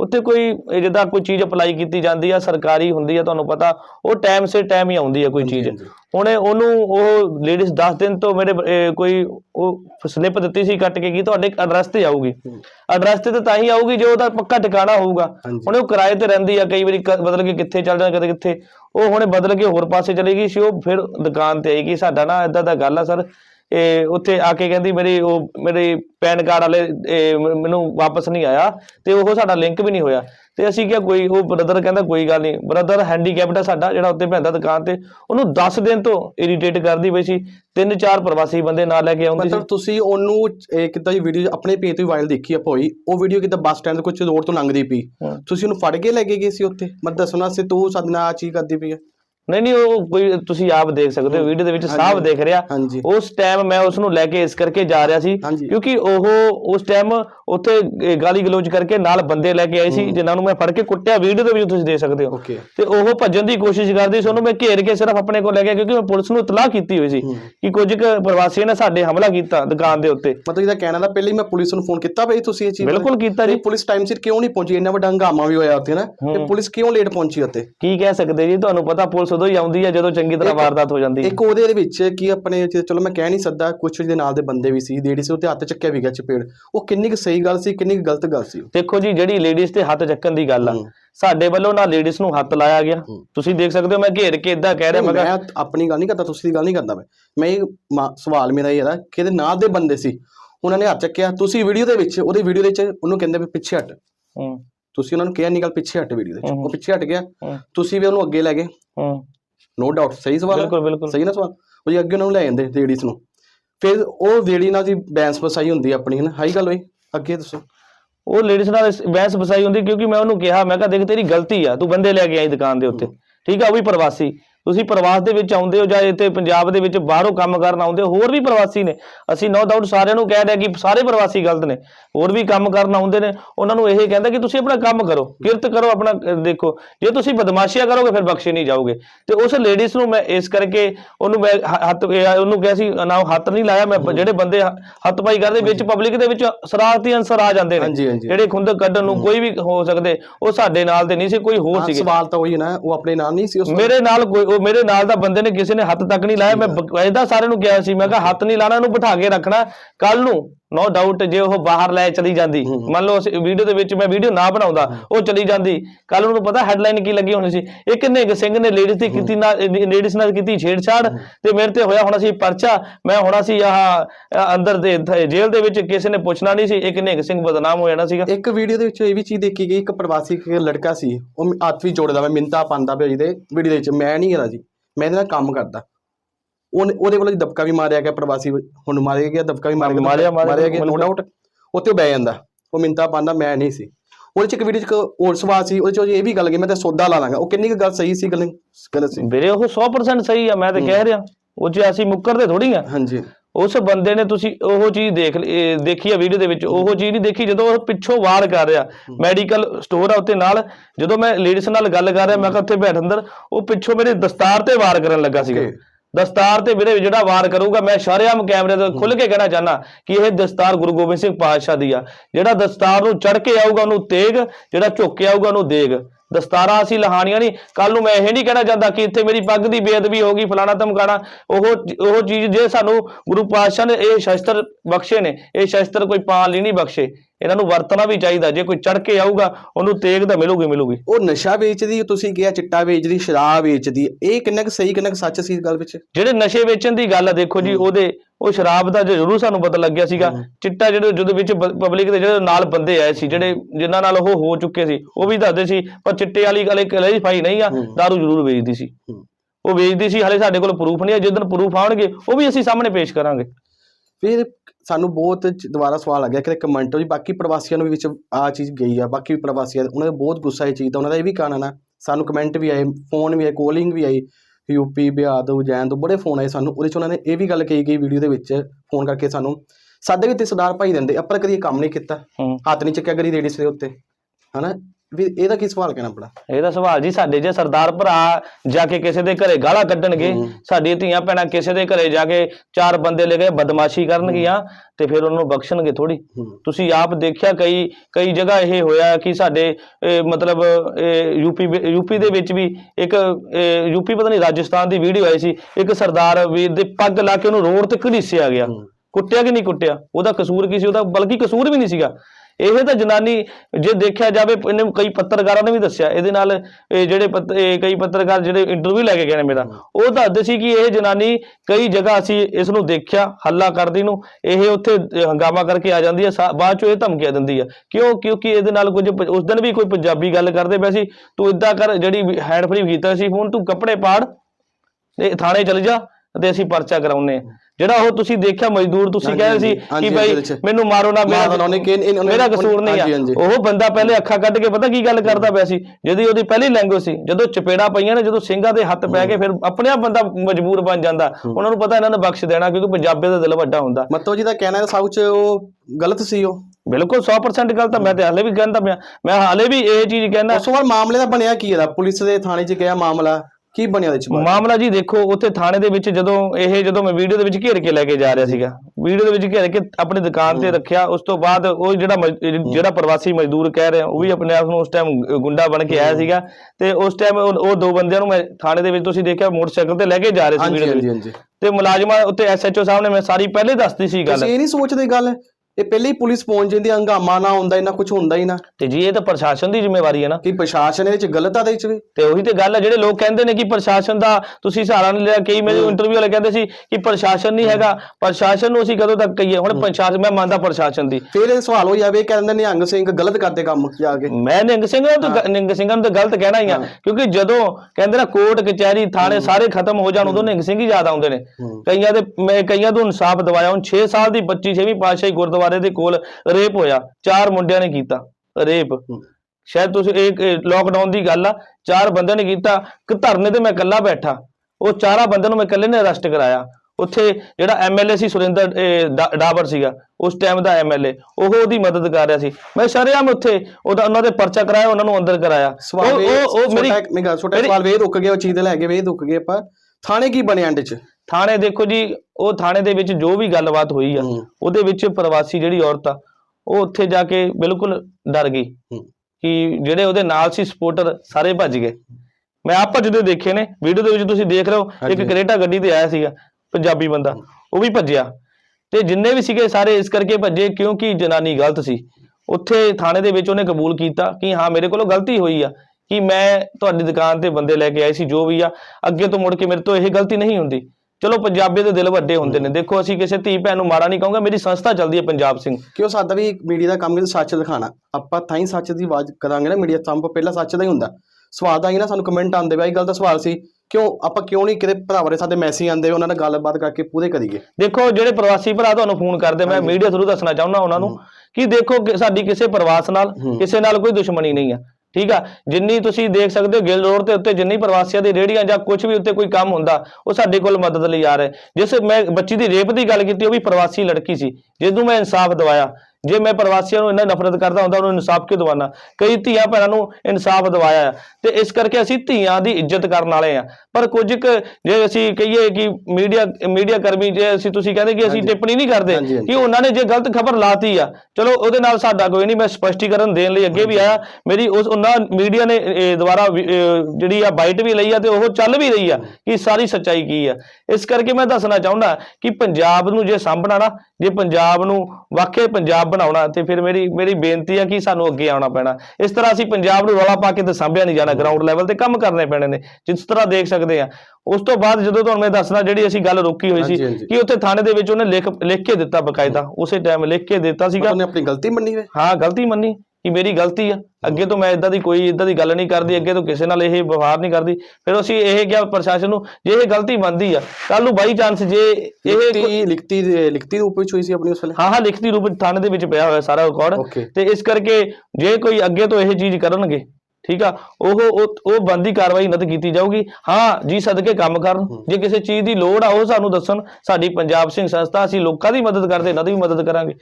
ਉੱਥੇ ਕੋਈ ਜਿੱਦਾਂ ਕੋਈ ਚੀਜ਼ ਅਪਲਾਈ ਕੀਤੀ ਜਾਂਦੀ ਆ ਸਰਕਾਰੀ ਹੁੰਦੀ ਆ ਤੁਹਾਨੂੰ ਪਤਾ ਉਹ ਟਾਈਮ ਸੇ ਟਾਈਮ ਹੀ ਆਉਂਦੀ ਆ ਕੋਈ ਚੀਜ਼। ਹੁਣ ਉਹਨੂੰ ਉਹ ਲੇਡੀਜ਼ 10 ਦਿਨ ਤੋਂ ਮੇਰੇ ਕੋਈ ਉਹ ਸਲਿੱਪ ਦਿੱਤੀ ਸੀ ਕੱਟ ਕੇ ਕਿ ਤੁਹਾਡੇ ਐਡਰੈਸ ਤੇ ਆਊਗੀ। ਐਡਰੈਸ ਤੇ ਤਾਂ ਹੀ ਆਊਗੀ ਜੇ ਉਹਦਾ ਪੱਕਾ ਟਿਕਾਣਾ ਹੋਊਗਾ। ਹੁਣ ਉਹ ਕਿਰਾਏ ਤੇ ਰਹਿੰਦੀ ਆ ਕਈ ਵਾਰੀ ਬਦਲ ਕੇ ਕਿੱਥੇ ਚੱਲ ਜਾਣਾ ਕਦੇ ਕਿੱਥੇ ਉਹ ਹੁਣੇ ਬਦਲ ਕੇ ਹੋਰ ਪਾਸੇ ਚਲੀ ਗਈ ਸੀ ਉਹ ਫਿਰ ਦੁਕਾਨ ਤੇ ਆਏਗੀ ਸਾਡਾ ਨਾ ਇਦਾਂ ਦਾ ਗੱਲ ਆ ਸਰ ਇਹ ਉੱਥੇ ਆ ਕੇ ਕਹਿੰਦੀ ਮੇਰੀ ਉਹ ਮੇਰੀ ਪੈਨ ਕਾਰਡ ਵਾਲੇ ਮੈਨੂੰ ਵਾਪਸ ਨਹੀਂ ਆਇਆ ਤੇ ਉਹ ਸਾਡਾ ਲਿੰਕ ਵੀ ਨਹੀਂ ਹੋਇਆ। ਤੇ ਅਸੀਂ ਕਿਹਾ ਕੋਈ ਉਹ ਬ੍ਰਦਰ ਕਹਿੰਦਾ ਕੋਈ ਗੱਲ ਨਹੀਂ ਬ੍ਰਦਰ ਹੈਂਡੀਕੈਪਡ ਆ ਸਾਡਾ ਜਿਹੜਾ ਉੱਤੇ ਪੈਂਦਾ ਦੁਕਾਨ ਤੇ ਉਹਨੂੰ 10 ਦਿਨ ਤੋਂ ਇਰੀਟੇਟ ਕਰਦੀ ਪਈ ਸੀ ਤਿੰਨ ਚਾਰ ਪ੍ਰਵਾਸੀ ਬੰਦੇ ਨਾਲ ਲੈ ਕੇ ਆਉਂਦੀ ਸੀ। ਮਤਲਬ ਤੁਸੀਂ ਉਹਨੂੰ ਕਿੱਦਾਂ ਦੀ ਵੀਡੀਓ ਆਪਣੇ ਪੇਜ ਤੇ ਵਾਇਰਲ ਦੇਖੀ ਆਪਾਂ ਹੋਈ ਉਹ ਵੀਡੀਓ ਕਿੱਦਾਂ ਬੱਸ ਸਟੈਂਡ ਕੁਝ ਰੋਡ ਤੋਂ ਲੰਘਦੀ ਪਈ। ਤੁਸੀਂ ਉਹਨੂੰ ਫੜ ਕੇ ਲੈ ਕੇ ਗਏ ਸੀ ਉੱਥੇ? ਮੈਂ ਦੱਸਣਾ ਸੀ ਤੂੰ ਸਾਡੇ ਨਾਲ ਆ ਚੀਜ਼ ਕਰਦੀ ਪਈ ਹੈ ਨਹੀਂ ਨਹੀਂ ਉਹ ਕੋਈ ਤੁਸੀਂ ਆਪ ਦੇਖ ਸਕਦੇ ਹੋ ਵੀਡੀਓ ਦੇ ਵਿੱਚ ਸਾਫ਼। ਦੇਖ ਰਿਹਾ। ਉਸ ਟਾਈਮ ਮੈਂ ਉਸ ਨੂੰ ਲੈ ਕੇ ਇਸ ਕਰਕੇ ਜਾ ਰਿਹਾ ਸੀ। ਕਿਉਂਕਿ ਉਹ ਉਸ ਟਾਈਮ ਉੱਥੇ ਗਾਲੀ ਗਲੋਚ ਕਰਕੇ ਨਾਲ ਬੰਦੇ ਲੈ ਕੇ ਆਏ ਸੀ ਜਿਨ੍ਹਾਂ ਨੂੰ ਮੈਂ ਫੜ ਕੇ ਕੁੱਟਿਆ ਵੀਡੀਓ ਦੇ ਵਿੱਚ ਤੁਸੀਂ ਦੇਖ ਸਕਦੇ ਹੋ। ਤੇ ਉਹ ਭੱਜਣ ਦੀ ਕੋਸ਼ਿਸ਼ ਕਰਦੀ ਸੀ ਉਹਨੂੰ ਮੈਂ ਘੇਰ ਕੇ ਸਿਰਫ ਆਪਣੇ ਕੋਲ ਲੈ ਗਿਆ ਕਿਉਂਕਿ ਮੈਂ ਪੁਲਿਸ ਨੂੰ ਇਤਲਾਹ ਕੀਤੀ ਹੋਈ ਸੀ। ਕਿ ਕੁਝ ਕੁ ਪ੍ਰਵਾਸੀਆਂ ਨੇ ਸਾਡੇ ਹਮਲਾ ਕੀਤਾ ਦੁਕਾਨ ਦੇ ਉੱਤੇ। ਮਤਲਬ ਇਹਦਾ ਕਹਿਣਾ ਦਾ ਪਹਿਲੇ ਹੀ ਮੈਂ ਪੁਲਿਸ ਨੂੰ ਫੋਨ ਕੀਤਾ ਬਈ ਤੁਸੀਂ ਇਹ ਚੀਜ਼ ਬਿਲਕੁਲ ਕੀਤਾ ਜੀ। ਪੁਲਿਸ ਟਾਈਮ ਸਿਰ ਕਿਉਂ ਨਹੀਂ ਪਹੁੰਚੀ? ਇੰਨਾ ਵੱਡਾ ਹੰਗਾਮਾ ਵੀ ਹੋਇਆ ਉੱਥੇ ਨਾ। ਤੇ ਪੁਲਿਸ ਕਿਉਂ ਲੇਟ ਪਹੁੰਚੀ ਉੱਥੇ? ਕੀ ਕਹਿ ਸਕਦੇ ਜੀ? ਤੁਹਾਨੂੰ ਪਤਾ ਪੁਲਿਸ ਉਦੋਂ ਹੀ ਆਉਂਦੀ ਹੈ ਜਦੋਂ ਚੰਗੀ ਤਰ੍ਹਾਂ ਵਾਰਦਾਤ ਹੋ ਜਾਂਦੀ ਹੈ ਇੱਕ ਉਹਦੇ ਵਿੱਚ ਕੀ ਆਪਣੇ ਚਲੋ ਮੈਂ ਕਹਿ ਨਹੀਂ ਸਕਦਾ ਕੁਝ ਦੇ ਨਾਲ ਦੇ ਬੰਦੇ ਵੀ ਸੀ ਲੇਡੀ ਸੀ ਉੱਤੇ ਹੱਥ ਚੱਕਿਆ ਵੀ ਗਿਆ ਚਪੇੜ। ਉਹ ਕਿੰਨੀ ਕੁ ਸਹੀ ਗੱਲ ਸੀ ਕਿੰਨੀ ਕੁ ਗਲਤ ਗੱਲ ਸੀ ਦੇਖੋ ਜੀ ਜਿਹੜੀ ਲੇਡੀਜ਼ ਤੇ ਹੱਥ ਚੱਕਣ ਦੀ ਗੱਲ ਆ। ਸਾਡੇ ਵੱਲੋਂ ਨਾ ਲੇਡੀਜ਼ ਨੂੰ ਹੱਥ ਲਾਇਆ ਗਿਆ। ਤੁਸੀਂ ਦੇਖ ਸਕਦੇ ਹੋ ਮੈਂ ਘੇਰ ਕੇ ਇਦਾਂ ਕਹਿ ਰਿਹਾ ਮੈਂ ਆਪਣੀ ਗੱਲ ਨਹੀਂ ਕਰਦਾ ਤੁਸੀਂ ਦੀ ਗੱਲ ਨਹੀਂ ਕਰਦਾ ਮੈਂ। ਮੈਂ ਸਵਾਲ ਮੇਰਾ ਇਹ ਹੈ ਕਿ ਇਹਦੇ ਨਾਲ ਦੇ ਬੰਦੇ ਸੀ ਉਹਨਾਂ ਨੇ ਹੱਥ ਚੱਕਿਆ ਤੁਸੀਂ ਵੀਡੀਓ ਦੇ ਵਿੱਚ ਉਹਦੀ ਵੀਡੀਓ ਦੇ ਵਿੱਚ ਉਹਨੂੰ ਕਹਿੰਦੇ ਵੀ ਪਿੱਛੇ ਹਟ। ਤੁਸੀਂ ਉਹਨਾਂ ਨੂੰ ਕਿਹਾ ਨਹੀਂ ਗੱਲ ਪਿੱਛੇ ਹਟ ਵੀਡੀਓ ਦੇ ਵਿੱਚ। ਉਹ ਪਿੱਛੇ ਹਟ ਗਿਆ। ਤੁਸੀਂ ਵੀ ਉਹਨੂੰ ਅੱਗੇ ਲੈ ਗਏ। ਨੋ ਡਾਊਟ ਸਹੀ ਸਵਾਲ ਬਿਲਕੁਲ ਬਿਲਕੁਲ। ਸਹੀ ਨਾ ਸਵਾਲ? ਉਹ ਜੀ ਅੱਗੇ ਉਹਨਾਂ ਨੂੰ ਲੈ ਜਾਂਦੇ ਲੇਡੀਜ਼ ਨੂੰ। ਫਿਰ ਉਹ ਲੇਡੀ ਨਾਲ ਦੀ ਬੈਂਸ ਫਸਾਈ ਹੁੰਦੀ ਆਪਣੀ ਹੈ ਹਾਈ ਗੱਲ ਹੋਈ ਅੱਗੇ ਦੱਸੋ। ਉਹ ਲੇਡੀਜ਼ ਨਾਲ ਇਸ ਬਹਿਸ ਬਸਾਈ ਹੁੰਦੀ ਕਿਉਂਕਿ ਮੈਂ ਉਹਨੂੰ ਕਿਹਾ ਮੈਂ ਕਿਹਾ ਦੇਖ ਤੇਰੀ ਗਲਤੀ ਆ ਤੂੰ ਬੰਦੇ ਲੈ ਕੇ ਆਈ ਦੁਕਾਨ ਦੇ ਉੱਤੇ। ਠੀਕ ਆ ਉਹ ਵੀ ਪ੍ਰਵਾਸੀ। ਤੁਸੀਂ ਪ੍ਰਵਾਸ ਦੇ ਵਿੱਚ ਆਉਂਦੇ ਹੋ ਜਾਂ ਇੱਥੇ ਪੰਜਾਬ ਦੇ ਵਿੱਚ ਬਾਹਰੋਂ ਕੰਮ ਕਰਨ ਆਉਂਦੇ ਹੋ ਹੋਰ ਵੀ ਪ੍ਰਵਾਸੀ ਨੇ। ਅਸੀਂ ਨੋ ਡਾਊਟ ਸਾਰਿਆਂ ਨੂੰ ਕਹਿ ਰਹੇ ਕਿ ਸਾਰੇ ਪ੍ਰਵਾਸੀ ਗਲਤ ਨੇ ਹੋਰ ਵੀ ਕੰਮ ਕਰਨ ਆਉਂਦੇ ਨੇ। ਉਹਨਾਂ ਨੂੰ ਇਹ ਕਹਿੰਦਾ ਕਿ ਤੁਸੀਂ ਆਪਣਾ ਕੰਮ ਕਰੋ ਕਿਰਤ ਕਰੋ ਆਪਣਾ ਦੇਖੋ ਜੇ ਤੁਸੀਂ ਬਦਮਾਸ਼ੀਆਂ ਕਰੋਗੇ ਫਿਰ ਬਖਸ਼ੇ ਨਹੀਂ ਜਾਓਗੇ। ਤੇ ਉਸ ਲੇਡੀਜ਼ ਨੂੰ ਮੈਂ ਇਸ ਕਰਕੇ ਉਹਨੂੰ ਮੈਂ ਹੱਥ ਉਹਨੂੰ ਕਿਹਾ ਸੀ ਨਾ ਹੱਥ ਨਹੀਂ ਲਾਇਆ ਮੈਂ ਜਿਹੜੇ ਬੰਦੇ ਹੱਥ ਪਾਈ ਕਰਦੇ ਵਿੱਚ ਪਬਲਿਕ ਦੇ ਵਿੱਚ ਸਰਾਰਤੀ ਅੰਸਰ ਆ ਜਾਂਦੇ ਨੇ। ਜਿਹੜੇ ਖੁੰਦ ਕੱਢਣ ਨੂੰ ਕੋਈ ਵੀ ਹੋ ਸਕਦੇ ਉਹ ਸਾਡੇ ਨਾਲ ਦੇ ਨਹੀਂ ਸੀ ਕੋਈ ਹੋਰ ਸੀਗੇ। ਸਵਾਲ ਤਾਂ ਉਹੀ ਨਾ ਉਹ ਆਪਣੇ ਨਾਲ ਨਹੀਂ ਸੀ ਉਸ ਮੇਰੇ ਨਾਲ ਕੋਈ ਉਹ ਮੇਰੇ ਨਾਲ ਦਾ ਬੰਦੇ ਨੇ ਕਿਸੇ ਨੇ ਹੱਥ ਤੱਕ ਨਹੀਂ ਲਾਇਆ। ਮੈਂ ਬਕਾਇਦਾ ਸਾਰਿਆਂ ਨੂੰ ਕਿਹਾ ਸੀ। ਮੈਂ ਕਿਹਾ ਹੱਥ ਨਹੀਂ ਲਾਣਾ, ਇਹਨੂੰ ਬਿਠਾ ਕੇ ਰੱਖਣਾ। ਕੱਲ ਨੂੰ ਨੋ ਡਾਊਟ ਜੇ ਉਹ ਬਾਹਰ ਲੈ ਚਲੀ ਜਾਂਦੀ ਮੰਨ ਲਓ ਵੀਡੀਓ ਦੇ ਵਿੱਚ ਮੈਂ ਵੀਡੀਓ ਨਾ ਬਣਾਉਂਦਾ ਉਹ ਚਲੀ ਜਾਂਦੀ। ਕੱਲ ਨੂੰ ਪਤਾ ਹੈਡਲਾਈਨ ਕੀ ਲੱਗੀ ਹੋਣੀ ਸੀ? ਇੱਕ ਨਿਹੰਗ ਸਿੰਘ ਨੇ ਲੇਡੀਜ਼ ਦੀ ਕੀਤੀ ਨਾਲ ਲੇਡੀਜ਼ ਨਾਲ ਕੀਤੀ ਛੇੜਛਾੜ ਤੇ ਮੇਰੇ ਤੇ ਹੋਇਆ ਹੋਣਾ ਸੀ ਪਰਚਾ। ਮੈਂ ਹੋਣਾ ਸੀ ਆਹ ਅੰਦਰ ਦੇ ਜੇਲ੍ਹ ਦੇ ਵਿੱਚ ਕਿਸੇ ਨੇ ਪੁੱਛਣਾ ਨਹੀਂ ਸੀ। ਇੱਕ ਨਿਹੰਗ ਸਿੰਘ ਬਦਨਾਮ ਹੋ ਜਾਣਾ ਸੀਗਾ। ਇੱਕ ਵੀਡੀਓ ਦੇ ਵਿੱਚ ਇਹ ਵੀ ਚੀਜ਼ ਦੇਖੀ ਗਈ ਇੱਕ ਪ੍ਰਵਾਸੀ ਲੜਕਾ ਸੀ। ਉਹ ਹੱਥ ਵੀ ਜੋੜਦਾ ਵਾ ਮਿੰਤਾ ਪਾਉਂਦਾ ਪਿਆ ਜਿਹਦੇ ਵੀਡੀਓ ਦੇ ਵਿੱਚ। ਮੈਂ ਨਹੀਂ ਹੈਗਾ ਜੀ। ਮੈਂ ਇਹਦੇ ਨਾਲ ਕੰਮ ਕਰਦਾ। ਉਹਦੇ ਵੱਲੋਂ ਦਬਕਾ ਵੀ ਮਾਰਿਆ ਗਿਆ ਪ੍ਰਵਾਸੀ ਹੁਣ ਮਾਰਿਆ ਗਿਆ ਦਬਕਾ ਵੀ ਮਾਰਿਆ ਗਿਆ ਮਾਰਿਆ- ਗਿਆ ਨੋ। ਡਾਊਟ ਉੱਥੇ ਬਹਿ ਜਾਂਦਾ। ਉਹ ਮਿੰਤਾ ਪਾਉਂਦਾ ਮੈਂ ਨਹੀਂ ਸੀ। ਉਹਦੇ ਚ ਇੱਕ ਵੀਡੀਓ ਚ ਇੱਕ ਹੋਰ ਸਵਾਲ ਸੀ ਉਹਦੇ ਚ ਇਹ ਵੀ ਗੱਲ ਗਈ ਮੈਂ ਤਾਂ ਸੌਦਾ ਲਾ ਲਾਂਗਾ। ਉਹ ਕਿੰਨੀ ਕੁ ਗੱਲ ਸਹੀ ਸੀ ਗੱਲ ਗਲਤ ਸੀ। ਵੀਰੇ ਉਹ 100% ਸਹੀ ਆ ਮੈਂ ਤਾਂ ਕਹਿ ਰਿਹਾ। ਉਹ ਚ ਅਸੀਂ ਮੁੱਕਰਦੇ ਥੋੜੀ ਆ। ਹਾਂਜੀ। ਉਸ ਬੰਦੇ ਨੇ ਤੁਸੀਂ ਉਹ ਚੀਜ਼ ਦੇਖ ਦੇਖੀ ਆ ਵੀਡੀਓ ਦੇ ਵਿੱਚ ਉਹ ਚੀਜ਼ ਨਹੀਂ ਦੇਖੀ ਜਦੋਂ ਉਹ ਪਿੱਛੋਂ ਵਾਰ ਕਰ ਰਿਹਾ। ਮੈਡੀਕਲ ਸਟੋਰ ਆ ਉੱਤੇ ਨਾਲ ਜਦੋਂ ਮੈਂ ਲੇਡੀਜ਼ ਨਾਲ ਗੱਲ ਕਰ ਰਿਹਾ ਮੈਂ ਕਿਹਾ ਉੱਥੇ ਬੈਠ ਅੰਦਰ ਉਹ ਪਿੱਛੋਂ ਮੇਰੇ ਦਸਤਾਰ ਤੇ ਵਾਰ ਕਰਨ ਲੱਗਾ ਸੀਗਾ। Okay. ਦਸਤਾਰ ਤੇ ਵੀਰੇ ਜਿਹੜਾ ਵਾਰ ਕਰੂਗਾ, ਮੈਂ ਸ਼ਰੇਆਮ ਕੈਮਰੇ ਤੋਂ ਖੁੱਲ ਕੇ ਕਹਿਣਾ ਚਾਹਨਾ ਕਿ ਇਹ ਦਸਤਾਰ ਗੁਰੂ ਗੋਬਿੰਦ ਸਿੰਘ ਪਾਤਸ਼ਾਹ ਦੀ ਆ। ਜਿਹੜਾ ਦਸਤਾਰ ਨੂੰ ਚੜ ਕੇ ਆਊਗਾ, ਉਹਨੂੰ ਤੇਗ, ਜਿਹੜਾ ਝੁੱਕ ਕੇ ਆਊਗਾ, ਉਹਨੂੰ ਦੇਗ। ਦਸਤਾਰਾਂ ਅਸੀਂ ਲਹਾਣੀਆਂ ਨਹੀਂ। ਕੱਲ ਨੂੰ ਮੈਂ ਇਹ ਨਹੀਂ ਕਹਿਣਾ ਚਾਹੁੰਦਾ ਕਿ ਇੱਥੇ ਮੇਰੀ ਪੱਗ ਦੀ ਬੇਅਦਬੀ ਹੋ ਗਈ, ਫਲਾਣਾ ਧਮਕਾਣਾ। ਉਹ ਉਹ ਚੀਜ਼ ਜੇ ਸਾਨੂੰ ਗੁਰੂ ਪਾਤਸ਼ਾਹ ਨੇ ਇਹ ਸ਼ਸਤਰ ਬਖਸ਼ੇ ਨੇ, ਇਹ ਸ਼ਸਤਰ ਕੋਈ ਪਾਣ ਲਈ ਨਹੀਂ ਬਖਸ਼ੇ। ਇਹਨਾਂ ਨੂੰ ਵਰਤਣਾ ਵੀ ਚਾਹੀਦਾ ਜੇ ਕੋਈ ਚੜ ਕੇ ਆਊਗਾ ਉਹਨੂੰ ਤੇਗ ਤਾਂ ਮਿਲੂਗੀ ਮਿਲੂਗੀ। ਉਹ ਨਸ਼ਾ ਵੇਚਦੀ ਤੁਸੀਂ ਕਿਹਾ ਚਿੱਟਾ ਵੇਚਦੀ ਸ਼ਰਾਬ ਵੇਚਦੀ ਇਹ ਕਿੰਨਾ ਕੁ ਸਹੀ ਕਿੰਨਾ ਕੁ ਸੱਚ ਸੀ ਇਸ ਗੱਲ ਵਿੱਚ? ਜਿਹੜੇ ਨਸ਼ੇ ਵੇਚਣ ਦੀ ਗੱਲ ਆ ਦੇਖੋ ਜੀ ਉਹਦੇ ਉਹ ਸ਼ਰਾਬ ਦਾ ਜ਼ਰੂਰ ਸਾਨੂੰ ਪਤਾ ਲੱਗਿਆ ਸੀਗਾ ਚਿੱਟਾ ਜਿਹੜੇ ਜਦੋਂ ਵਿੱਚ ਪਬਲਿਕ ਦੇ ਜਿਹੜੇ ਨਾਲ ਬੰਦੇ ਆਏ ਸੀ ਜਿਹੜੇ ਜਿਨ੍ਹਾਂ ਨਾਲ ਉਹ ਹੋ ਚੁੱਕੇ ਸੀ ਉਹ ਵੀ ਦੱਸਦੇ ਸੀ ਪਰ ਚਿੱਟੇ ਵਾਲੀ ਗੱਲ ਕਲੈਰੀਫਾਈ ਨਹੀਂ ਆ ਦਾਰੂ ਜ਼ਰੂਰ ਵੇਚਦੀ ਸੀ। ਉਹ ਵੇਚਦੀ ਸੀ ਹਲੇ ਸਾਡੇ ਕੋਲ ਪ੍ਰੂਫ ਨਹੀਂ ਆ ਜਿੱਦਣ ਪ੍ਰੂਫ ਆਉਣਗੇ ਉਹ ਵੀ ਅਸੀਂ ਸਾਹਮਣੇ ਪੇਸ਼ ਕਰਾਂਗੇ। ਫਿਰ ਸਾਨੂੰ ਬਹੁਤ ਦੁਬਾਰਾ ਸਵਾਲ ਆ ਗਿਆ ਕਿ ਕਮੈਂਟ ਵੀ ਬਾਕੀ ਪ੍ਰਵਾਸੀਆਂ ਨੂੰ ਵੀ ਵਿੱਚ ਆ ਚੀਜ਼ ਗਈ ਆ ਬਾਕੀ ਪ੍ਰਵਾਸੀਆਂ ਉਹਨਾਂ ਦਾ ਬਹੁਤ ਗੁੱਸਾ ਇਹ ਚੀਜ਼ ਦਾ ਉਹਨਾਂ ਦਾ ਇਹ ਵੀ ਕਾਰਨ ਆ ਸਾਨੂੰ ਕਮੈਂਟ ਵੀ ਆਏ ਫੋਨ ਵੀ ਆਏ ਕਾਲਿੰਗ ਵੀ ਆਈ ਯੂਪੀ ਬਿਹਾਰ ਤੋਂ ਉਜੈਨ ਤੋਂ ਬੜੇ ਫੋਨ ਆਏ ਸਾਨੂੰ ਉਹਦੇ ਚ ਉਹਨਾਂ ਨੇ ਇਹ ਵੀ ਗੱਲ ਕਹੀ ਗਈ ਵੀਡੀਓ ਦੇ ਵਿੱਚ ਫੋਨ ਕਰਕੇ ਸਾਨੂੰ ਸਾਡੇ ਵੀ ਤੇ ਸਰਦਾਰ ਭਾਈ ਦਿੰਦੇ ਆਪਾਂ ਕਦੀ ਕੰਮ ਨਹੀਂ ਕੀਤਾ ਹੱਥ ਨਹੀਂ ਚੱਕਿਆ ਕਦੀ ਲੇਡੀਜ਼ ਦੇ ਉੱਤੇ ਹਨਾ? ਵੀ ਇਹਦਾ ਕੀ ਸਵਾਲ ਕਹਿਣਾ ਆਪਣਾ ਇਹਦਾ ਸਵਾਲ ਜੀ ਸਾਡੇ ਜੇ ਸਰਦਾਰ ਭਰਾ ਜਾ ਕੇ ਕਿਸੇ ਦੇ ਘਰੇ ਗਾਲਾਂ ਕੱਢਣਗੇ। ਸਾਡੀਆਂ ਧੀਆਂ ਭੈਣਾਂ ਕਿਸੇ ਦੇ ਘਰੇ ਜਾ ਕੇ ਚਾਰ ਬੰਦੇ ਲੈ ਕੇ ਬਦਮਾਸ਼ੀ ਕਰਨਗੀਆਂ ਤੇ ਫਿਰ ਉਹਨਾਂ ਬਖਸ਼ਣਗੇ ਥੋੜੀ। ਤੁਸੀਂ ਆਪ ਦੇਖਿਆ ਕਈ ਕਈ ਜਗ੍ਹਾ ਇਹ ਹੋਇਆ ਕਿ ਸਾਡੇ ਮਤਲਬ ਯੂਪੀ ਯੂਪੀ ਦੇ ਵਿੱਚ ਵੀ ਇੱਕ ਯੂਪੀ ਪਤਾ ਨਹੀਂ ਰਾਜਸਥਾਨ ਦੀ ਵੀਡੀਓ ਆਈ ਸੀ ਇੱਕ ਸਰਦਾਰ ਵੀਰ ਦੇ ਪੱਗ ਲਾ ਕੇ ਉਹਨੂੰ ਰੋਡ ਤੇ ਘੜੀਸਿਆ ਗਿਆ। ਕੁੱਟਿਆ ਕਿ ਨਹੀਂ ਕੁੱਟਿਆ? ਉਹਦਾ ਕਸੂਰ ਕੀ ਸੀ? ਉਹਦਾ ਬਲਕਿ ਕਸੂਰ ਵੀ ਨਹੀਂ ਸੀਗਾ। ਇਹ ਤਾਂ ਜਨਾਨੀ ਜੇ ਦੇਖਿਆ ਜਾਵੇ, ਇਹਨੇ ਕਈ ਪੱਤਰਕਾਰਾਂ ਨੇ ਵੀ ਦੱਸਿਆ, ਇਹਦੇ ਨਾਲ ਇਹ ਜਿਹੜੇ ਕਈ ਪੱਤਰਕਾਰ ਜਿਹੜੇ ਇੰਟਰਵਿਊ ਲੈ ਕੇ ਗਏ ਨੇ ਮੇਰਾ। ਉਹ ਦੱਸਦੇ ਸੀ ਕਿ ਇਹ ਜਨਾਨੀ ਕਈ ਜਗ੍ਹਾ ਅਸੀਂ ਇਸ ਨੂੰ ਦੇਖਿਆ, ਹੱਲਾ ਕਰਦੀ ਨੂੰ, ਇਹ ਉੱਥੇ ਹੰਗਾਮਾ ਕਰਕੇ ਆ ਜਾਂਦੀ ਹੈ ਬਾਅਦ ਚੋਂ ਇਹ ਧਮਕੀਆਂ ਦਿੰਦੀ ਹੈ। ਕਿਉਂ? ਕਿਉਂਕਿ ਇਹਦੇ ਨਾਲ ਕੁਝ ਉਸ ਦਿਨ ਵੀ ਕੋਈ ਪੰਜਾਬੀ ਗੱਲ ਕਰਦੇ ਪਏ ਸੀ, ਤੂੰ ਇਦਾਂ ਕਰ, ਜਿਹੜੀ ਹੈਂਡ ਫਰੀ ਕੀਤਾ ਸੀ ਹੁਣ ਤੂੰ ਕੱਪੜੇ ਪਾੜ ਤੇ ਥਾਣੇ ਚਲ ਜਾ, ਤੇ ਅਸੀਂ ਪਰਚਾ ਕਰਾਉਨੇ ਆ ਜਿਹੜਾ ਉਹ ਤੁਸੀਂ ਦੇਖਿਆ ਮਜ਼ਦੂਰ ਤੁਸੀਂ ਕਹਿੰਦੇ ਸੀ ਕਿ ਭਾਈ। ਮੈਨੂੰ ਮਾਰੋ ਨਾ ਮਾਰੋ ਕਿ- ਮੇਰਾ ਕਸੂਰ ਨਹੀਂ ਆ। ਉਹ ਬੰਦਾ ਪਹਿਲੇ ਅੱਖਾਂ ਕੱਢ ਕੇ ਪਤਾ ਕੀ ਗੱਲ ਕਰਦਾ ਪਿਆ ਸੀ? ਜਿਹਦੀ ਉਹਦੀ ਪਹਿਲੀ ਲੈਂਗੁਏਜ ਸੀ ਜਦੋਂ ਚਪੇੜਾ ਪਈਆਂ ਨੇ ਜਦੋਂ ਸਿੰਘਾਂ ਦੇ ਹੱਥ ਪੈ ਗਏ ਫਿਰ ਆਪਣੇ ਆਪ ਬੰਦਾ ਮਜਬੂਰ ਬਣ ਜਾਂਦਾ। ਉਹਨਾਂ ਨੂੰ ਪਤਾ ਇਹਨਾਂ ਨੇ ਬਖਸ਼ ਦੇਣਾ ਕਿਉਂਕਿ ਪੰਜਾਬੀ ਦਾ ਦਿਲ ਵੱਡਾ ਹੁੰਦਾ। ਮੱਤੋ ਜੀ ਦਾ ਕਹਿਣਾ ਹੈ ਸਾਊਥ ਚ ਉਹ ਗਲਤ ਸੀ ਉਹ। ਬਿਲਕੁਲ 100% ਗੱਲ ਤਾਂ ਮੈਂ ਤੇ ਹਾਲੇ ਵੀ ਕਹਿੰਦਾ ਪਿਆ। ਮੈਂ ਹਾਲੇ ਵੀ ਇਹ ਚੀਜ਼ ਕਹਿੰਦਾ। ਉਸ ਬਾਅਦ ਮਾਮਲੇ ਦਾ ਬਣਿਆ ਕੀ ਇਹਦਾ? ਪੁਲਿਸ ਦੇ ਥਾਣੇ 'ਚ ਗਿਆ ਮਾਮਲਾ। ਕੀ ਬਣਿਆ ਉਹਦੇ 'ਚ? ਮਾਮਲਾ ਜੀ ਦੇਖੋ ਉੱਥੇ ਥਾਣੇ ਦੇ ਵਿੱਚ ਜਦੋਂ ਇਹ ਜਦੋਂ ਮੈਂ ਵੀਡੀਓ ਦੇ ਵਿੱਚ ਘੇਰ ਕੇ ਲੈ ਕੇ ਜਾ ਰਿਹਾ ਸੀਗਾ ਵੀਡੀਓ ਦੇ ਵਿੱਚ ਘੇਰ ਕੇ ਆਪਣੀ ਦੁਕਾਨ ਤੇ ਰੱਖਿਆ ਉਸ ਤੋਂ ਬਾਅਦ ਉਹ ਜਿਹੜਾ ਮਜ਼- ਜਿਹੜਾ ਪ੍ਰਵਾਸੀ ਮਜ਼ਦੂਰ ਕਹਿ ਰਿਹਾ ਉਹ ਵੀ ਆਪਣੇ ਆਪ ਨੂੰ ਉਸ ਟਾਈਮ ਗੁੰਡਾ ਬਣ ਕੇ ਆਇਆ ਸੀਗਾ ਤੇ ਉਸ ਟਾਈਮ ਉਹ ਦੋ ਬੰਦਿਆਂ ਨੂੰ ਮੈਂ ਥਾਣੇ ਦੇ ਵਿੱਚ ਤੁਸੀਂ ਦੇਖਿਆ ਮੋਟਰਸਾਈਕਲ ਤੇ ਲੈ ਕੇ ਜਾ ਰਹੇ ਸੀ ਹਾਂਜੀ ਵੀਡੀਓ ਦੇ ਹਾਂਜੀ ਵਿੱਚ। ਹਾਂਜੀ ਤੇ ਮੁਲਾਜ਼ਮਾਂ ਉੱਤੇ ਐਸਐਚਓ ਸਾਹਿਬ ਨੇ ਮੈਂ ਸਾਰੀ ਪਹਿਲੇ ਦੱਸਦੀ ਸੀ ਗੱਲ ਤੁਸੀਂ ਇਹ ਨਹੀਂ ਸੋਚਦੇ ਗੱਲ? ਇਹ ਪਹਿਲੇ ਹੀ ਪੁਲਿਸ ਪਹੁੰਚ ਜਾਂਦੀ ਹੰਗਾਮਾ ਨਾ ਹੁੰਦਾ ਇਹਨਾਂ ਕੁਝ ਹੁੰਦਾ ਹੀ ਨਾ। ਤੇ ਜੀ ਇਹ ਤਾਂ ਪ੍ਰਸ਼ਾਸਨ ਦੀ ਜ਼ਿੰਮੇਵਾਰੀ ਹੈ ਨਾ। ਕਿ ਪ੍ਰਸ਼ਾਸਨ ਇਹਦੇ 'ਚ ਗਲਤ ਆ ਦੇ 'ਚ ਵੀ। ਤੇ ਉਹੀ ਤੇ ਗੱਲ ਹੈ ਜਿਹੜੇ ਲੋਕ ਕਹਿੰਦੇ ਨੇ ਕਿ ਪ੍ਰਸ਼ਾਸਨ ਦਾ ਤੁਸੀਂ ਸਹਾਰਾ ਨਹੀਂ ਲਿਆ ਕਈ ਮੇਰੇ ਇੰਟਰਵਿਊ ਵਾਲੇ ਕਹਿੰਦੇ ਸੀ ਕਿ ਪ੍ਰਸ਼ਾਸਨ ਨਹੀਂ ਹੈਗਾ ਪ੍ਰਸ਼ਾਸਨ ਨੂੰ ਅਸੀਂ ਕਦੋਂ ਤੱਕ ਕਹੀਏ? ਹੁਣ ਪ੍ਰਸ਼ਾਸਨ ਮੈਂ ਮੰਨਦਾ ਪ੍ਰਸ਼ਾਸਨ ਦੀ। ਫਿਰ ਇਹ ਸਵਾਲ ਹੋ ਜਾਵੇ ਕਹਿੰਦੇ ਨਿਹੰਗ ਸਿੰਘ ਗਲਤ ਕਰਦੇ ਕੰਮ ਜਾ ਕੇ ਮੈਂ ਨਿੰਗ ਸਿੰਘ ਨੂੰ ਤਾਂ ਗ- ਨਿੰਗ ਸਿੰਘਾਂ ਨੂੰ ਤਾਂ ਗਲਤ ਕਹਿਣਾ ਹੀ ਆ ਕਿਉਂਕਿ ਜਦੋਂ ਕਹਿੰਦੇ ਨਾ ਕੋਰਟ ਕਚਹਿਰੀ ਥਾਣੇ ਸਾਰੇ ਖਤਮ ਹੋ ਜਾਣ ਉਦੋਂ ਨਿੰਗ ਸਿੰਘ ਹੀ ਯਾਦ ਆਉਂਦੇ ਨੇ। ਕਈਆਂ ਦੇ ਮੈਂ ਕਈਆਂ ਨੂੰ ਇਨਸਾਫ ਦਿਵਾਇਆ ਹੁਣ 6 ਸਾਲ ਦੀ ਬੱਚੀ 6ਵੀਂ ਪਾਤਸ਼ਾਹੀ ਗੁਰਦੁਆਰੇ ਦੇ ਕੋਲ ਰੇਪ ਹੋਇਆ ਚਾਰ ਮੁੰਡਿਆਂ ਨੇ ਕੀਤਾ ਰੇਪ। ਸ਼ਾਇਦ ਤੁਸੀਂ ਇੱਕ ਲੋਕਡਾਊਨ ਦੀ ਗੱਲ ਆ ਚਾਰ ਬੰਦਿਆਂ ਨੇ ਕੀਤਾ ਕਿ ਧਰਨੇ ਤੇ ਮੈਂ ਇਕੱਲਾ ਬੈਠਾ ਉਹ ਚਾਰਾਂ ਬੰਦਿਆਂ ਨੂੰ ਮੈਂ ਇਕੱਲੇ ਨੇ ਅਰੈਸਟ ਕਰਾਇਆ। ਉੱਥੇ ਜਿਹੜਾ ਐਮਐਲਏ ਸੀ ਸੁਰਿੰਦਰ ਇਹ, ਡਾਬਰ ਸੀਗਾ ਉਸ ਟਾਈਮ ਦਾ ਐਮਐਲਏ ਉਹ ਉਹਦੀ ਮਦਦ ਕਰ ਰਿਹਾ ਸੀ। ਮੈਂ ਸ਼ਰੇਆਮ ਉੱਥੇ ਉਹਦਾ ਉਹਨਾਂ ਦੇ ਪਰਚਾ ਕਰਾਇਆ ਉਹਨਾਂ ਨੂੰ ਅੰਦਰ ਕਰਾਇਆ। ਉਹ ਇਹ ਉਹ- ਮੇਰੀ ਮੇਰੀ ਗੱਲ ਛੋਟਾ ਸਵਾਲ ਵੇ ਰੁਕ ਗਿਆ ਉਹ ਚੀਜ਼ ਦੇ ਲੈ ਕੇ ਵੇ ਰੁਕ ਗਏ ਆਪਾਂ। ਥਾਣੇ ਕੀ ਬਣਿਆ ਐਂਡ ਚ? ਥਾਣੇ ਦੇਖੋ ਜੀ ਉਹ ਥਾਣੇ ਦੇ ਵਿੱਚ ਜੋ ਵੀ ਗੱਲਬਾਤ ਹੋਈ ਆ। ਉਹਦੇ ਵਿੱਚ ਪ੍ਰਵਾਸੀ ਜਿਹੜੀ ਔਰਤ ਆ ਉਹ ਉੱਥੇ ਜਾ ਕੇ ਬਿਲਕੁਲ ਡਰ ਗਈ। ਕਿ ਜਿਹੜੇ ਉਹਦੇ ਨਾਲ ਸੀ ਸਪੋਰਟਰ ਸਾਰੇ ਭੱਜ ਗਏ ਮੈਂ ਆਪ ਜਦੋਂ ਦੇਖੇ ਨੇ ਵੀਡੀਓ ਦੇ ਵਿੱਚ ਤੁਸੀਂ ਦੇਖ ਰਹੇ ਹੋ ਇੱਕ। ਕਰੇਟਾ ਗੱਡੀ ਤੇ ਆਇਆ ਸੀਗਾ ਪੰਜਾਬੀ ਬੰਦਾ ਉਹ ਵੀ ਭੱਜਿਆ ਤੇ ਜਿੰਨੇ ਵੀ ਸੀਗੇ ਸਾਰੇ ਇਸ ਕਰਕੇ ਭੱਜੇ ਕਿਉਂਕਿ ਜਨਾਨੀ ਗਲਤ ਸੀ ਉੱਥੇ ਥਾਣੇ ਦੇ ਵਿੱਚ ਉਹਨੇ ਕਬੂਲ ਕੀਤਾ ਕਿ ਹਾਂ ਮੇਰੇ ਕੋਲੋਂ ਗਲਤੀ ਹੋਈ ਆ ਕਿ ਮੈਂ ਤੁਹਾਡੀ ਦੁਕਾਨ ਤੇ ਬੰਦੇ ਲੈ ਕੇ ਆਏ ਸੀ ਜੋ ਵੀ ਆ ਅੱਗੇ ਤੋਂ ਮੁੜ ਕੇ ਮੇਰੇ ਤੋਂ ਇਹ ਗਲਤੀ ਨਹੀਂ ਹੁੰਦੀ ਚਲੋ ਪੰਜਾਬੀ ਦੇ ਦਿਲ ਵੱਡੇ ਹੁੰਦੇ ਨੇ। ਦੇਖੋ ਅਸੀਂ ਕਿਸੇ ਧੀ ਭੈਣ ਨੂੰ ਮਾੜਾ ਨਹੀਂ ਕਹੂੰਗਾ ਮੇਰੀ ਸੰਸਥਾ ਚੱਲਦੀ ਹੈ ਪੰਜਾਬ ਸਿੰਘ। ਕਿ ਉਹ ਸਾਡਾ ਵੀ ਮੀਡੀਆ ਦਾ ਕੰਮ ਹੈ ਸੱਚ ਦਿਖਾਣਾ ਆਪਾਂ ਤਾਂ ਹੀ ਸੱਚ ਦੀ ਆਵਾਜ਼ ਕਰਾਂਗੇ ਨਾ ਮੀਡੀਆ ਤੋਂ ਪਹਿਲਾਂ ਸੱਚ ਦਾ ਹੀ ਹੁੰਦਾ। ਸਵਾਲ ਤਾਂ ਹੀ ਨਾ ਸਾਨੂੰ ਕਮੈਂਟ ਆਉਂਦੇ ਵੀ ਇਹ ਗੱਲ ਦਾ ਸਵਾਲ ਸੀ ਕਿਉਂ ਆਪਾਂ ਕਿਉਂ ਨਹੀਂ ਕਿਤੇ ਭਰਾਵਾਂ ਦੇ ਸਾਡੇ ਮੈਸੇਜ ਆਉਂਦੇ ਉਹਨਾਂ ਨਾਲ ਗੱਲਬਾਤ ਕਰਕੇ ਪੂਰੇ ਕਰੀਏ? ਦੇਖੋ ਜਿਹੜੇ ਪ੍ਰਵਾਸੀ ਭਰਾ ਤੁਹਾਨੂੰ ਫੋਨ ਕਰਦੇ ਮੈਂ ਮੀਡੀਆ ਥਰੂ ਦੱਸਣਾ ਚਾਹੁੰਦਾ ਉਹਨਾਂ ਨੂੰ ਕਿ ਦੇਖੋ ਸਾਡੀ ਕਿਸੇ ਪ੍ਰਵਾਸ ਨਾਲ ਕਿਸੇ ਨਾਲ ਕੋਈ ਦੁਸ਼ਮਣੀ ਨਹੀਂ ਆ। ਠੀਕ ਆ? ਜਿੰਨੀ ਤੁਸੀਂ ਦੇਖ ਸਕਦੇ ਹੋ ਗਿੱਲ ਰੋਡ ਦੇ ਉੱਤੇ ਜਿੰਨੀ ਪ੍ਰਵਾਸੀਆਂ ਦੀ ਰੇੜੀਆਂ ਜਾਂ ਕੁਝ ਵੀ ਉੱਤੇ ਕੋਈ ਕੰਮ ਹੁੰਦਾ, ਉਹ ਸਾਡੇ ਕੋਲ ਮਦਦ ਲਈ ਆ ਰਹੇ। ਜਿਸ ਮੈਂ ਬੱਚੀ ਦੀ ਰੇਪ ਦੀ ਗੱਲ ਕੀਤੀ, ਉਹ ਵੀ ਪ੍ਰਵਾਸੀ ਲੜਕੀ ਸੀ, ਜਿਹਨੂੰ ਮੈਂ ਇਨਸਾਫ ਦਿਵਾਇਆ। ਜੇ ਮੈਂ ਪ੍ਰਵਾਸੀਆਂ ਨੂੰ ਇੰਨਾ ਨਫ਼ਰਤ ਕਰਦਾ ਹੁੰਦਾ ਉਹਨਾਂ ਇਨਸਾਫ ਕਿਉਂ ਦਿਵਾਨਾ? ਕਈ ਧੀਆਂ ਭੈਣਾਂ ਨੂੰ ਇਨਸਾਫ ਦਿਵਾਇਆ ਤੇ ਇਸ ਕਰਕੇ ਅਸੀਂ ਧੀਆਂ ਦੀ ਇੱਜ਼ਤ ਕਰਨ ਵਾਲੇ ਆ ਪਰ ਕੁਝ ਕੁ ਜੇ ਅਸੀਂ ਕਹੀਏ ਕਿ ਮੀਡੀਆ ਮੀਡੀਆ ਕਰਮੀ ਜੇ ਅਸੀਂ ਤੁਸੀਂ ਕਹਿੰਦੇ ਕਿ ਅਸੀਂ। ਟਿੱਪਣੀ ਨਹੀਂ ਕਰਦੇ। ਕਿ ਉਹਨਾਂ ਨੇ ਜੇ ਗਲਤ ਖਬਰ ਲਾਤੀ ਆ ਚਲੋ ਉਹਦੇ ਨਾਲ ਸਾਡਾ ਕੋਈ ਨਹੀਂ ਮੈਂ ਸਪਸ਼ਟੀਕਰਨ ਦੇਣ ਲਈ ਅੱਗੇ ਵੀ ਆਇਆ। ਮੇਰੀ ਉਸ ਉਹਨਾਂ ਮੀਡੀਆ ਨੇ ਦੁਬਾਰਾ ਜਿਹੜੀ ਆ ਬਾਈਟ ਵੀ ਲਈ ਆ ਤੇ ਉਹ ਚੱਲ ਵੀ ਰਹੀ ਆ ਕਿ ਸਾਰੀ ਸੱਚਾਈ ਕੀ ਆ। ਇਸ ਕਰਕੇ ਮੈਂ ਦੱਸਣਾ ਚਾਹੁੰਦਾ ਕਿ ਪੰਜਾਬ ਨੂੰ ਜੇ ਸਾਂਭਣਾ ਨਾ ਜੇ ਪੰਜਾਬ ਨੂੰ ਵਾਕਈ ਪੰਜਾਬ ਬਣਾਉਣਾ ਤੇ ਫਿਰ ਮੇਰੀ ਮੇਰੀ ਬੇਨਤੀ ਆ ਕਿ ਸਾਨੂੰ ਅੱਗੇ ਆਉਣਾ ਪੈਣਾ। ਇਸ ਤਰ੍ਹਾਂ ਅਸੀਂ ਪੰਜਾਬ ਨੂੰ ਰੌਲਾ ਪਾ ਕੇ ਤੇ ਸਾਂਭਿਆ ਨਹੀਂ ਜਾਣਾ ਗਰਾਊਂਡ ਲੈਵਲ ਤੇ ਕੰਮ ਕਰਨੇ ਪੈਣੇ ਨੇ ਜਿਸ ਤਰ੍ਹਾਂ ਦੇਖ ਸਕਦੇ ਆ। ਉਸ ਤੋਂ ਬਾਅਦ ਜਦੋਂ ਤੁਹਾਨੂੰ ਮੈਂ ਦੱਸਣਾ ਜਿਹੜੀ ਅਸੀਂ ਗੱਲ ਰੋਕੀ ਹੋਈ ਸੀ। ਕਿ ਉੱਥੇ ਥਾਣੇ ਦੇ ਵਿੱਚ ਉਹਨੇ ਲਿਖ ਲਿਖ ਕੇ ਦਿੱਤਾ ਬਕਾਇਦਾ ਉਸੇ ਟਾਈਮ ਲਿਖ ਕੇ ਦਿੱਤਾ ਸੀਗਾ। ਉਹਨੇ ਆਪਣੀ ਗਲਤੀ ਮੰਨੀ ਵੇ? ਹਾਂ ਗਲਤੀ ਮੰਨੀ। ਕਿ ਮੇਰੀ ਗਲਤੀ ਆ। ਅੱਗੇ ਤੋਂ ਮੈਂ ਇਦਾਂ ਦੀ ਕੋਈ ਇਦਾਂ ਦੀ ਗੱਲ ਨਹੀਂ ਕਰਦੀ ਅੱਗੇ ਤੋਂ ਕਿਸੇ ਨਾਲ ਇਹ ਵਿਵਹਾਰ ਨਹੀਂ ਕਰਦੀ। ਫਿਰ ਅਸੀਂ ਇਹ ਕਿਹਾ ਪ੍ਰਸ਼ਾਸਨ ਨੂੰ ਜੇ ਇਹ ਗਲਤੀ ਮੰਨਦੀ ਆ ਕੱਲ ਨੂੰ ਬਾਈ ਚਾਂਸ ਜੇ ਇਹ ਲਿਖਤੀ ਲਿਖਤੀ ਲਿਖਤੀ ਰੂਪ ਵਿੱਚ ਹੋਈ ਸੀ ਆਪਣੀ ਉਸ ਵੇਲੇ? ਹਾਂ ਹਾਂ ਲਿਖਤੀ ਰੂਪ ਵਿੱਚ ਥਾਣੇ ਦੇ ਵਿੱਚ ਪਿਆ ਹੋਇਆ ਸਾਰਾ ਰਿਕਾਰਡ. ਤੇ ਇਸ ਕਰਕੇ ਜੇ ਕੋਈ ਅੱਗੇ ਤੋਂ ਇਹ ਚੀਜ਼ ਕਰਨਗੇ ਠੀਕ ਆ ਉਹ ਉਹ ਬੰਦੀ ਕਾਰਵਾਈ ਨਦ ਕੀਤੀ ਜਾਊਗੀ। ਹਾਂ ਜੀ ਸਦਕੇ ਕੰਮ ਕਰਨ। ਜੇ ਕਿਸੇ ਚੀਜ਼ ਦੀ ਲੋੜ ਆ ਉਹ ਸਾਨੂੰ ਦੱਸਣ। ਸਾਡੀ ਪੰਜਾਬ ਸਿੰਘ ਸੰਸਥਾ ਅਸੀਂ ਲੋਕਾਂ ਦੀ ਮਦਦ ਕਰਦੇ ਇਹਨਾਂ ਦੀ ਵੀ ਮਦਦ ਕਰਾਂਗੇ।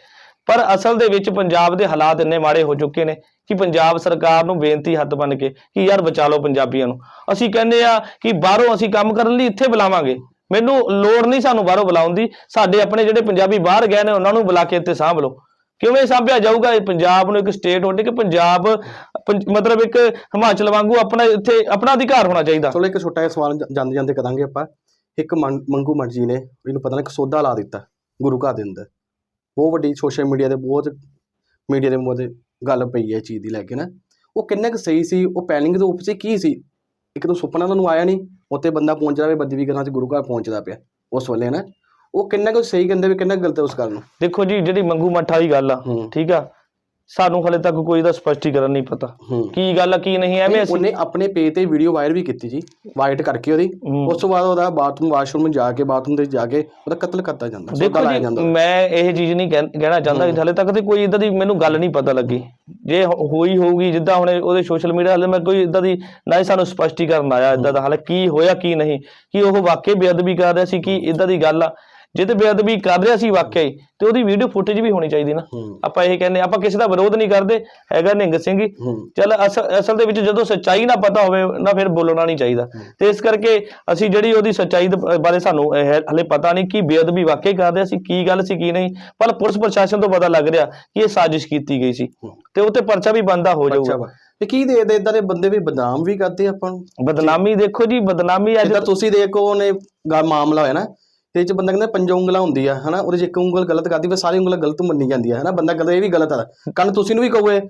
ਪਰ ਅਸਲ ਦੇ ਵਿੱਚ ਪੰਜਾਬ ਦੇ ਹਾਲਾਤ ਇੰਨੇ ਮਾੜੇ ਹੋ ਚੁੱਕੇ ਨੇ ਕਿ ਪੰਜਾਬ ਸਰਕਾਰ ਨੂੰ ਬੇਨਤੀ ਹੱਥ ਬਣ ਕੇ ਕਿ ਯਾਰ ਬਚਾ ਲਓ ਪੰਜਾਬੀਆਂ ਨੂੰ। ਅਸੀਂ ਕਹਿੰਦੇ ਆ ਕਿ ਬਾਹਰੋਂ ਅਸੀਂ ਕੰਮ ਕਰਨ ਲਈ ਇੱਥੇ ਬੁਲਾਵਾਂਗੇ। ਮੈਨੂੰ ਲੋੜ ਨਹੀਂ ਸਾਨੂੰ ਬਾਹਰੋਂ ਬੁਲਾਉਣ ਦੀ। ਸਾਡੇ ਆਪਣੇ ਜਿਹੜੇ ਪੰਜਾਬੀ ਬਾਹਰ ਗਏ ਨੇ, ਉਹਨਾਂ ਨੂੰ ਬੁਲਾ ਕੇ ਇੱਥੇ ਸਾਂਭ ਲਓ। ਕਿਵੇਂ ਸਾਂਭਿਆ ਜਾਊਗਾ ਇਹ? ਪੰਜਾਬ ਨੂੰ ਇੱਕ ਸਟੇਟ ਹੋਣੀ ਕਿ ਪੰਜਾਬ ਪੰਜ- ਮਤਲਬ ਇੱਕ ਹਿਮਾਚਲ ਵਾਂਗੂ ਆਪਣਾ ਇੱਥੇ ਆਪਣਾ ਅਧਿਕਾਰ ਹੋਣਾ ਚਾਹੀਦਾ? ਚਲੋ ਇੱਕ ਛੋਟਾ ਜਿਹਾ ਸਵਾਲ ਜਾਂਦੇ ਜਾਂਦੇ ਕਰਾਂਗੇ ਆਪਾਂ। ਇੱਕ ਮੰਗੂ ਮਟ ਜੀ ਨੇ, ਇਹਨੂੰ ਪਤਾ ਨਹੀਂ ਇੱਕ ਸੌਦਾ ਲਾ ਦਿੱਤਾ ਗੁਰੂ ਘਰ ਦੇ ਅੰਦਰ। ਬਹੁਤ ਵੱਡੀ ਸੋਸ਼ਲ ਮੀਡੀਆ ਤੇ ਬਹੁਤ ਮੀਡੀਆ ਦੇ ਤੇ ਗੱਲ ਪਈ ਹੈ ਚੀਜ਼ ਦੀ ਲੈ ਕੇ ਨਾ। ਉਹ ਕਿੰਨਾ ਕੁ ਸਹੀ ਸੀ ਉਹ ਪੈਨਿੰਗ ਦੇ 'ਚ ਕੀ ਸੀ? ਇੱਕ ਤਾਂ ਸੁਪਨਾ ਤੁਹਾਨੂੰ ਆਇਆ ਨਹੀਂ ਉੱਥੇ ਬੰਦਾ ਪਹੁੰਚ ਰਿਹਾ ਵੇ ਬੱਦੀ ਵੀ ਕਰਾਂ ਚ ਗੁਰੂ ਘਰ ਪਹੁੰਚਦਾ ਪਿਆ ਉਸ ਵੇਲੇ ਨਾ। ਉਹ ਕਿੰਨਾ ਕੁ ਸਹੀ ਕਹਿੰਦੇ ਵੀ ਕਿੰਨਾ ਗਲਤ ਹੈ ਉਸ ਗੱਲ ਨੂੰ। ਦੇਖੋ ਜੀ ਜਿਹੜੀ ਮੰਗੂ ਮੱਠ ਵਾਲੀ ਗੱਲ ਆ ਠੀਕ ਆ ਸਾਨੂੰ ਹਲੇ ਤੱਕ ਕੋਈ ਇਹਦਾ ਸਪਸ਼ਟੀਕਰਨ ਨਹੀਂ ਪਤਾ। ਹੂੰ। ਕੀ ਗੱਲ ਆ ਕੀ ਨਹੀਂ ਐਵੇਂ ਅਸੀਂ ਉਹਨੇ ਆਪਣੇ ਪੇਜ ਤੇ ਵੀਡੀਓ ਵਾਇਰਲ ਵੀ ਕੀਤੀ ਜੀ ਵਾਈਟ ਕਰਕੇ ਉਹਦੀ। ਹੂੰ। ਉਸ ਤੋਂ ਬਾਅਦ ਉਹਦਾ ਬਾਥਰੂਮ ਵਾਸ਼ਰੂਮ ਜਾ ਕੇ ਬਾਥਰੂਮ ਦੇ ਜਾ ਕੇ ਉਹਦਾ ਕਤਲ ਕਰਤਾ ਜਾਂਦਾ ਸੌਦਾ ਦੇਖੋ ਲਾਇਆ ਜੀ ਜਾਂਦਾ। ਮੈਂ ਇਹ ਚੀਜ਼ ਨਹੀਂ ਕਹਿ- ਕਹਿਣਾ ਚਾਹੁੰਦਾ ਕਿ ਹਲੇ ਤੱਕ ਤੇ ਕੋਈ ਇਦਾਂ ਦੀ ਮੈਨੂੰ ਗੱਲ ਨਹੀਂ ਪਤਾ ਲੱਗੀ। ਜੇ ਹੋ- ਹੋਈ ਹੋਊਗੀ ਜਿੱਦਾਂ ਹੁਣ ਉਹਦੇ ਸੋਸ਼ਲ ਮੀਡੀਆ ਹਲੇ ਮੈਂ ਕੋਈ ਇਦਾਂ ਦੀ ਨਾ ਹੀ ਸਾਨੂੰ ਸਪਸ਼ਟੀਕਰਨ ਆਇਆ ਇਦਾਂ ਦਾ ਹਲੇ ਕੀ ਹੋਇਆ ਕੀ ਨਹੀਂ। ਕਿ ਉਹ ਵਾਕਈ ਬੇਅਦਬੀ ਕਰ ਰਿਹਾ ਸੀ ਕਿ ਇਦਾਂ ਦੀ ਗੱਲ ਆ? ਜੇ ਤੇ ਬੇਅਦਬੀ ਕਰ ਰਿਹਾ ਸੀ ਵਾਕਈ ਤੇ ਉਹਦੀ ਵੀਡੀਓ ਫੁਟੇਜ ਵੀ ਹੋਣੀ ਚਾਹੀਦੀ ਨਾ। ਆਪਾਂ ਇਹ ਕਹਿੰਦੇ ਆਪਾਂ ਕਿਸੇ ਦਾ ਵਿਰੋਧ ਨਹੀਂ ਕਰਦੇ ਹੈਗਾ ਨਿਹੰਗ ਸਿੰਘ ਹੀ। ਚੱਲ ਅਸਲ ਦੇ ਵਿੱਚ ਜਦੋਂ ਸੱਚਾਈ ਨਾ ਪਤਾ ਹੋਵੇ ਨਾ ਫਿਰ ਬੋਲਣਾ ਨਹੀਂ ਚਾਹੀਦਾ। ਤੇ ਇਸ ਕਰਕੇ ਅਸੀਂ ਜਿਹੜੀ ਉਹਦੀ ਸੱਚਾਈ ਬਾਰੇ ਸਾਨੂੰ ਹਲੇ ਪਤਾ ਨਹੀਂ ਕਿ ਬੇਅਦਬੀ ਵਾਕਈ ਕਰ ਰਿਹਾ ਸੀ ਕੀ ਗੱਲ ਸੀ ਕੀ ਨਹੀਂ। ਪਰ ਪੁਲਿਸ ਪ੍ਰਸ਼ਾਸਨ ਤੋਂ ਪਤਾ ਲੱਗ ਰਿਹਾ ਕਿ ਇਹ ਸਾਜ਼ਿਸ਼ ਕੀਤੀ ਗਈ ਸੀ। ਤੇ ਉਹ ਤੇ ਪਰਚਾ ਵੀ ਬੰਦਾ ਹੋ ਜਾਊਗਾ। ਤੇ ਕੀ ਦੇ ਦੇ ਇਦਾਂ ਦੇ ਬੰਦੇ ਵੀ ਬਦਨਾਮ ਵੀ ਕਰਦੇ ਆਪਾਂ ਨੂੰ? ਬਦਨਾਮੀ ਦੇਖੋ ਜੀ ਬਦਨਾਮੀ ਅੱਜ ਤੁਸੀਂ ਦੇਖੋ ਉਹਨੇ ਮਾਮਲਾ ਹੋਇਆ ਨਾ। ਤੇ ਇਹ ਚ ਬੰਦਾ ਕਹਿੰਦਾ ਪੰਜ ਉਂਗਲਾਂ ਹੁੰਦੀ ਆ ਹਨਾ? ਉਹਦੇ ਚ ਇੱਕ ਉਂਗਲ ਗਲਤ ਕਰਦੀ ਫਿਰ ਸਾਰੀ ਉਂਗਲਾਂ ਗਲਤ ਮੰਨੀ ਜਾਂਦੀ ਆ, ਹਨਾ? ਬੰਦਾ ਕਹਿੰਦਾ ਇਹ ਵੀ ਗਲਤ ਆ। ਕੱਲ ਤੁਸੀਂ ਨੂੰ ਵੀ ਕਹੋਗੇ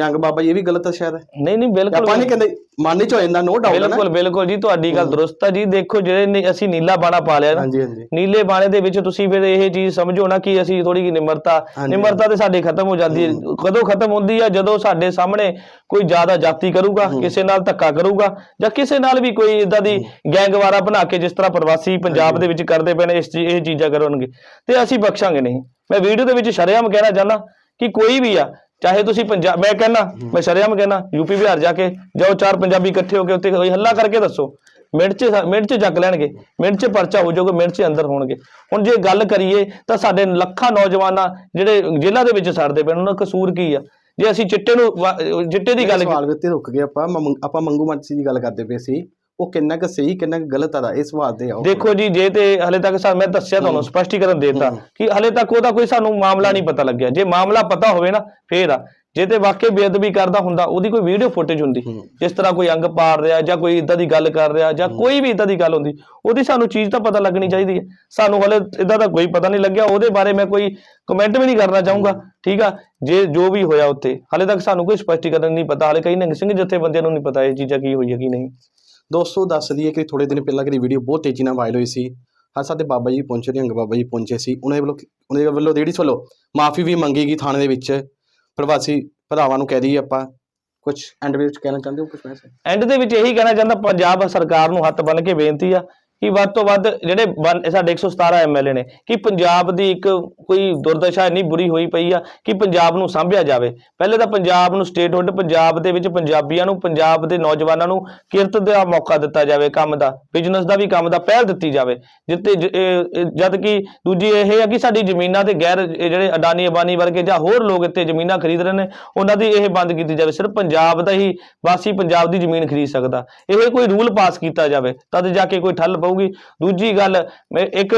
ਨਿਹੰਗ ਬਾਬਾ ਜੀ ਇਹ ਵੀ ਗਲਤ ਆ ਸ਼ਾਇਦ। ਨਹੀਂ ਨਹੀਂ ਬਿਲਕੁਲ ਆਪਾਂ ਨਹੀਂ ਕਹਿੰਦੇ ਮਨ ਚ ਹੋ ਜਾਂਦਾ ਨੋ। ਡਾਊਟ ਬਿਲਕੁਲ ਬਿਲਕੁਲ ਜੀ ਤੁਹਾਡੀ ਗੱਲ ਦਰੁਸਤ ਹੈ ਜੀ। ਦੇਖੋ ਜਿਹੜੇ ਅਸੀਂ ਨੀਲਾ ਬਾਣਾ ਪਾ ਲਿਆ ਨਾ ਹਾਂਜੀ ਹਾਂਜੀ। ਨੀਲੇ ਬਾਣੇ ਦੇ ਵਿੱਚ ਤੁਸੀਂ ਫਿਰ ਇਹ ਚੀਜ਼ ਸਮਝੋ ਨਾ ਕਿ ਅਸੀਂ ਥੋੜੀ ਜਿਹੀ ਨਿਮਰਤਾ। ਨਿਮਰਤਾ ਤੇ ਸਾਡੇ ਖਤਮ ਹੋ ਜਾਂਦੀ ਹੈ। ਕਦੋਂ ਖਤਮ ਹੁੰਦੀ ਹੈ ਜਦੋਂ ਸਾਡੇ ਸਾਹਮਣੇ ਕੋਈ ਜ਼ਿਆਦਾ ਜਾਤੀ ਕਰੂਗਾ ਕਿਸੇ ਨਾਲ ਧੱਕਾ ਕਰੂਗਾ ਜਾਂ ਕਿਸੇ ਨਾਲ ਵੀ ਕੋਈ ਇਦਾਂ ਦੀ ਗੈਂਗਵਾਰਾ ਬਣਾ ਕੇ ਜਿਸ ਤਰ੍ਹਾਂ ਪ੍ਰਵਾਸੀ ਪੰਜਾਬ ਦੇ ਵਿੱਚ ਕਰਦੇ ਪਏ ਨੇ ਇਸ ਇਹ ਚੀਜ਼ਾਂ ਕਰਨਗੇ। ਤੇ ਅਸੀਂ ਬਖਸ਼ਾਂਗੇ ਨਹੀਂ। ਮੈਂ ਵੀਡੀਓ ਦੇ ਵਿੱਚ ਸ਼ਰੇਆਮ ਕਹਿਣਾ ਚਾਹੁੰਦਾ ਕਿ ਕੋਈ ਵੀ ਆ ਚਾਹੇ ਤੁਸੀਂ ਪੰਜਾਬ ਮੈਂ ਕਹਿੰਦਾ ਮੈਂ ਸ਼ਰੇਆਮ ਕਹਿੰਦਾ ਯੂਪੀ ਬਿਹਾਰ ਜਾ ਕੇ ਜਾਓ ਚਾਰ ਪੰਜਾਬੀ ਇਕੱਠੇ ਹੋ ਕੇ ਉੱਤੇ ਕੋਈ ਹੱਲਾ ਕਰਕੇ ਦੱਸੋ। ਮਿੰਟ 'ਚ ਮਿੰਟ 'ਚ ਚੱਕ ਲੈਣਗੇ ਮਿੰਟ 'ਚ ਪਰਚਾ ਹੋ ਜਾਊਗਾ ਮਿੰਟ 'ਚ ਅੰਦਰ ਹੋਣਗੇ। ਹੁਣ ਜੇ ਗੱਲ ਕਰੀਏ ਤਾਂ ਸਾਡੇ ਲੱਖਾਂ ਨੌਜਵਾਨਾਂ ਜਿਹੜੇ ਜੇਲ੍ਹਾਂ ਦੇ ਵਿੱਚ ਸੜਦੇ ਪਏ ਉਹਨਾਂ ਦਾ ਕਸੂਰ ਕੀ ਆ? ਜੇ ਅਸੀਂ ਚਿੱਟੇ ਨੂੰ ਚਿੱਟੇ ਦੀ ਗੱਲ ਸਵਾਲ ਵਿੱਚ ਰੁਕ ਗਏ ਆਪਾਂ ਆਪਾਂ ਮੰਗੂ ਮਾਚੀ ਦੀ ਗੱਲ ਕਰਦੇ ਪਏ ਸੀ। ਉਹ ਕਿੰਨਾ ਕੁ ਸਹੀ ਕਿੰਨਾ ਕੁ ਗਲਤ ਆਦਾ ਇਸ ਸਵਾਲ ਤੇ ਆਓ। ਦੇਖੋ ਜੀ ਜੇ ਤੇ ਹਲੇ ਤੱਕ ਸਾ ਮੈਂ ਦੱਸਿਆ ਤੁਹਾਨੂੰ ਸਪਸ਼ਟੀਕਰਨ ਦੇਤਾ ਕਿ ਹਲੇ ਤੱਕ ਉਹਦਾ ਕੋਈ ਸਾਨੂੰ ਮਾਮਲਾ ਨਹੀਂ ਪਤਾ ਲੱਗਿਆ। ਜੇ ਮਾਮਲਾ ਪਤਾ ਹੋਵੇ ਨਾ ਫੇਰ ਆ। ਜੇ ਤੇ ਵਾਕਈ ਬੇਅਦਬੀ ਕਰਦਾ ਹੁੰਦਾ ਉਹਦੀ ਕੋਈ ਵੀਡੀਓ ਫੁਟੇਜ ਹੁੰਦੀ। ਜਿਸ ਤਰ੍ਹਾਂ ਕੋਈ ਅੰਗ ਪਾੜ ਰਿਹਾ ਜਾਂ ਕੋਈ ਇਦਾਂ ਦੀ ਗੱਲ ਕਰ ਰਿਹਾ ਜਾਂ ਕੋਈ ਵੀ ਇਦਾਂ ਦੀ ਗੱਲ ਹੁੰਦੀ ਉਹਦੀ ਸਾਨੂੰ ਚੀਜ਼ ਤਾਂ ਪਤਾ ਲੱਗਣੀ ਚਾਹੀਦੀ ਹੈ। ਸਾਨੂੰ ਹਲੇ ਇਦਾਂ ਦਾ ਕੋਈ ਪਤਾ ਨਹੀਂ ਲੱਗਿਆ ਉਹਦੇ ਬਾਰੇ ਮੈਂ ਕੋਈ ਕਮੈਂਟ ਵੀ ਨਹੀਂ ਕਰਨਾ ਚਾਹੂੰਗਾ। ਠੀਕ ਆ? ਜੇ ਜੋ ਵੀ ਹੋਇਆ ਉੱਥੇ ਹਲੇ ਤੱਕ ਸਾਨੂੰ ਕੋਈ ਸਪਸ਼ਟੀਕਰਨ ਨਹੀਂ ਪਤਾ ਹਲੇ ਕਈ ਨੰਗ ਸਿੰਘ ਜਥੇਬੰਦੀਆਂ ਨੂੰ ਨਹੀਂ ਪਤਾ ਇਹ ਚੀਜ਼ਾਂ ਕੀ ਹੋਈ ਹੈ ਕੀ ਨਹੀਂ। ਦੋਸਤੋ, ਦੱਸ ਦਈਏ ਕਿ ਥੋੜੇ ਦਿਨ ਪਹਿਲਾਂ ਕਿ ਵੀਡੀਓ ਬਹੁਤ ਤੇਜ਼ੀ ਨਾਲ ਵਾਇਰਲ ਹੋਈ ਸੀ। ਹਾਂ ਸਾਡੇ ਬਾਬਾ ਜੀ ਪਹੁੰਚੇ ਨਿਹੰਗ ਬਾਬਾ ਜੀ ਪਹੁੰਚੇ ਸੀ। ਉਹਨਾਂ ਦੇ ਵੱਲੋਂ ਉਹਨਾਂ ਦੇ ਵੱਲੋਂ ਲੇਡੀਜ਼ ਵੱਲੋਂ ਮਾਫੀ ਵੀ ਮੰਗੀ ਗਈ ਥਾਣੇ ਦੇ ਵਿੱਚ। ਪ੍ਰਵਾਸੀ ਭਰਾਵਾਂ ਨੂੰ ਕਹਿ ਦਈਏ ਆਪਾਂ ਕੁਝ ਐਂਡ ਵਿੱਚ ਕਹਿਣਾ ਚਾਹੁੰਦੇ ਹੋ ਕੁਝ ਵੈਸੇ ਐਂਡ ਦੇ ਵਿੱਚ ਇਹੀ ਕਹਿਣਾ ਚਾਹੁੰਦਾ, ਪੰਜਾਬ ਸਰਕਾਰ ਨੂੰ ਹੱਥ ਬੰਨ ਕੇ ਬੇਨਤੀ ਆ ਕਿ ਵੱਧ ਤੋਂ ਵੱਧ ਜਿਹੜੇ ਬਨ- ਸਾਡੇ 117 ਐਮਐਲਏ ਨੇ, ਕਿ ਪੰਜਾਬ ਦੀ ਇੱਕ ਕੋਈ ਦੁਰਦਸ਼ਾ ਇੰਨੀ ਬੁਰੀ ਹੋਈ ਪਈ ਆ ਕਿ ਪੰਜਾਬ ਨੂੰ ਸਾਂਭਿਆ ਜਾਵੇ। ਪਹਿਲੇ ਤਾਂ ਪੰਜਾਬ ਨੂੰ ਸਟੇਟਹੁੱਡ ਪੰਜਾਬ ਦੇ ਵਿੱਚ ਪੰਜਾਬੀਆਂ ਨੂੰ, ਪੰਜਾਬ ਦੇ ਨੌਜਵਾਨਾਂ ਨੂੰ ਕਿਰਤ ਦਾ ਮੌਕਾ ਦਿੱਤਾ ਜਾਵੇ, ਕੰਮ ਦਾ ਬਿਜ਼ਨਸ ਦਾ ਵੀ ਕੰਮ ਦਾ ਪਹਿਲ ਦਿੱਤੀ ਜਾਵੇ। ਜਿੱਤੇ ਜ- ਜਦ ਕਿ ਦੂਜੀ ਇਹ ਹੈ ਕਿ ਸਾਡੀ ਜ਼ਮੀਨਾਂ ਤੇ ਗੈਰ ਜਿਹੜੇ ਅਡਾਨੀ ਅਬਾਨੀ ਵਰਗੇ ਜਾਂ ਹੋਰ ਲੋਕ ਇੱਥੇ ਜ਼ਮੀਨਾਂ ਖਰੀਦ ਰਹੇ ਨੇ, ਉਹਨਾਂ ਦੀ ਇਹ ਬੰਦ ਕੀਤੀ ਜਾਵੇ। ਸਿਰਫ ਪੰਜਾਬ ਦਾ ਹੀ ਵਾਸੀ ਪੰਜਾਬ ਦੀ ਜ਼ਮੀਨ ਖਰੀਦ ਸਕਦਾ। ਇਹ ਕੋਈ ਰੂਲ ਪਾਸ ਕੀਤਾ ਜਾਵੇ, ਤਦ ਜਾ ਕੇ ਕੋਈ ਠੱਲ ਪਊਗੀ ਦੂਜੀ ਗੱਲ ਇੱਕ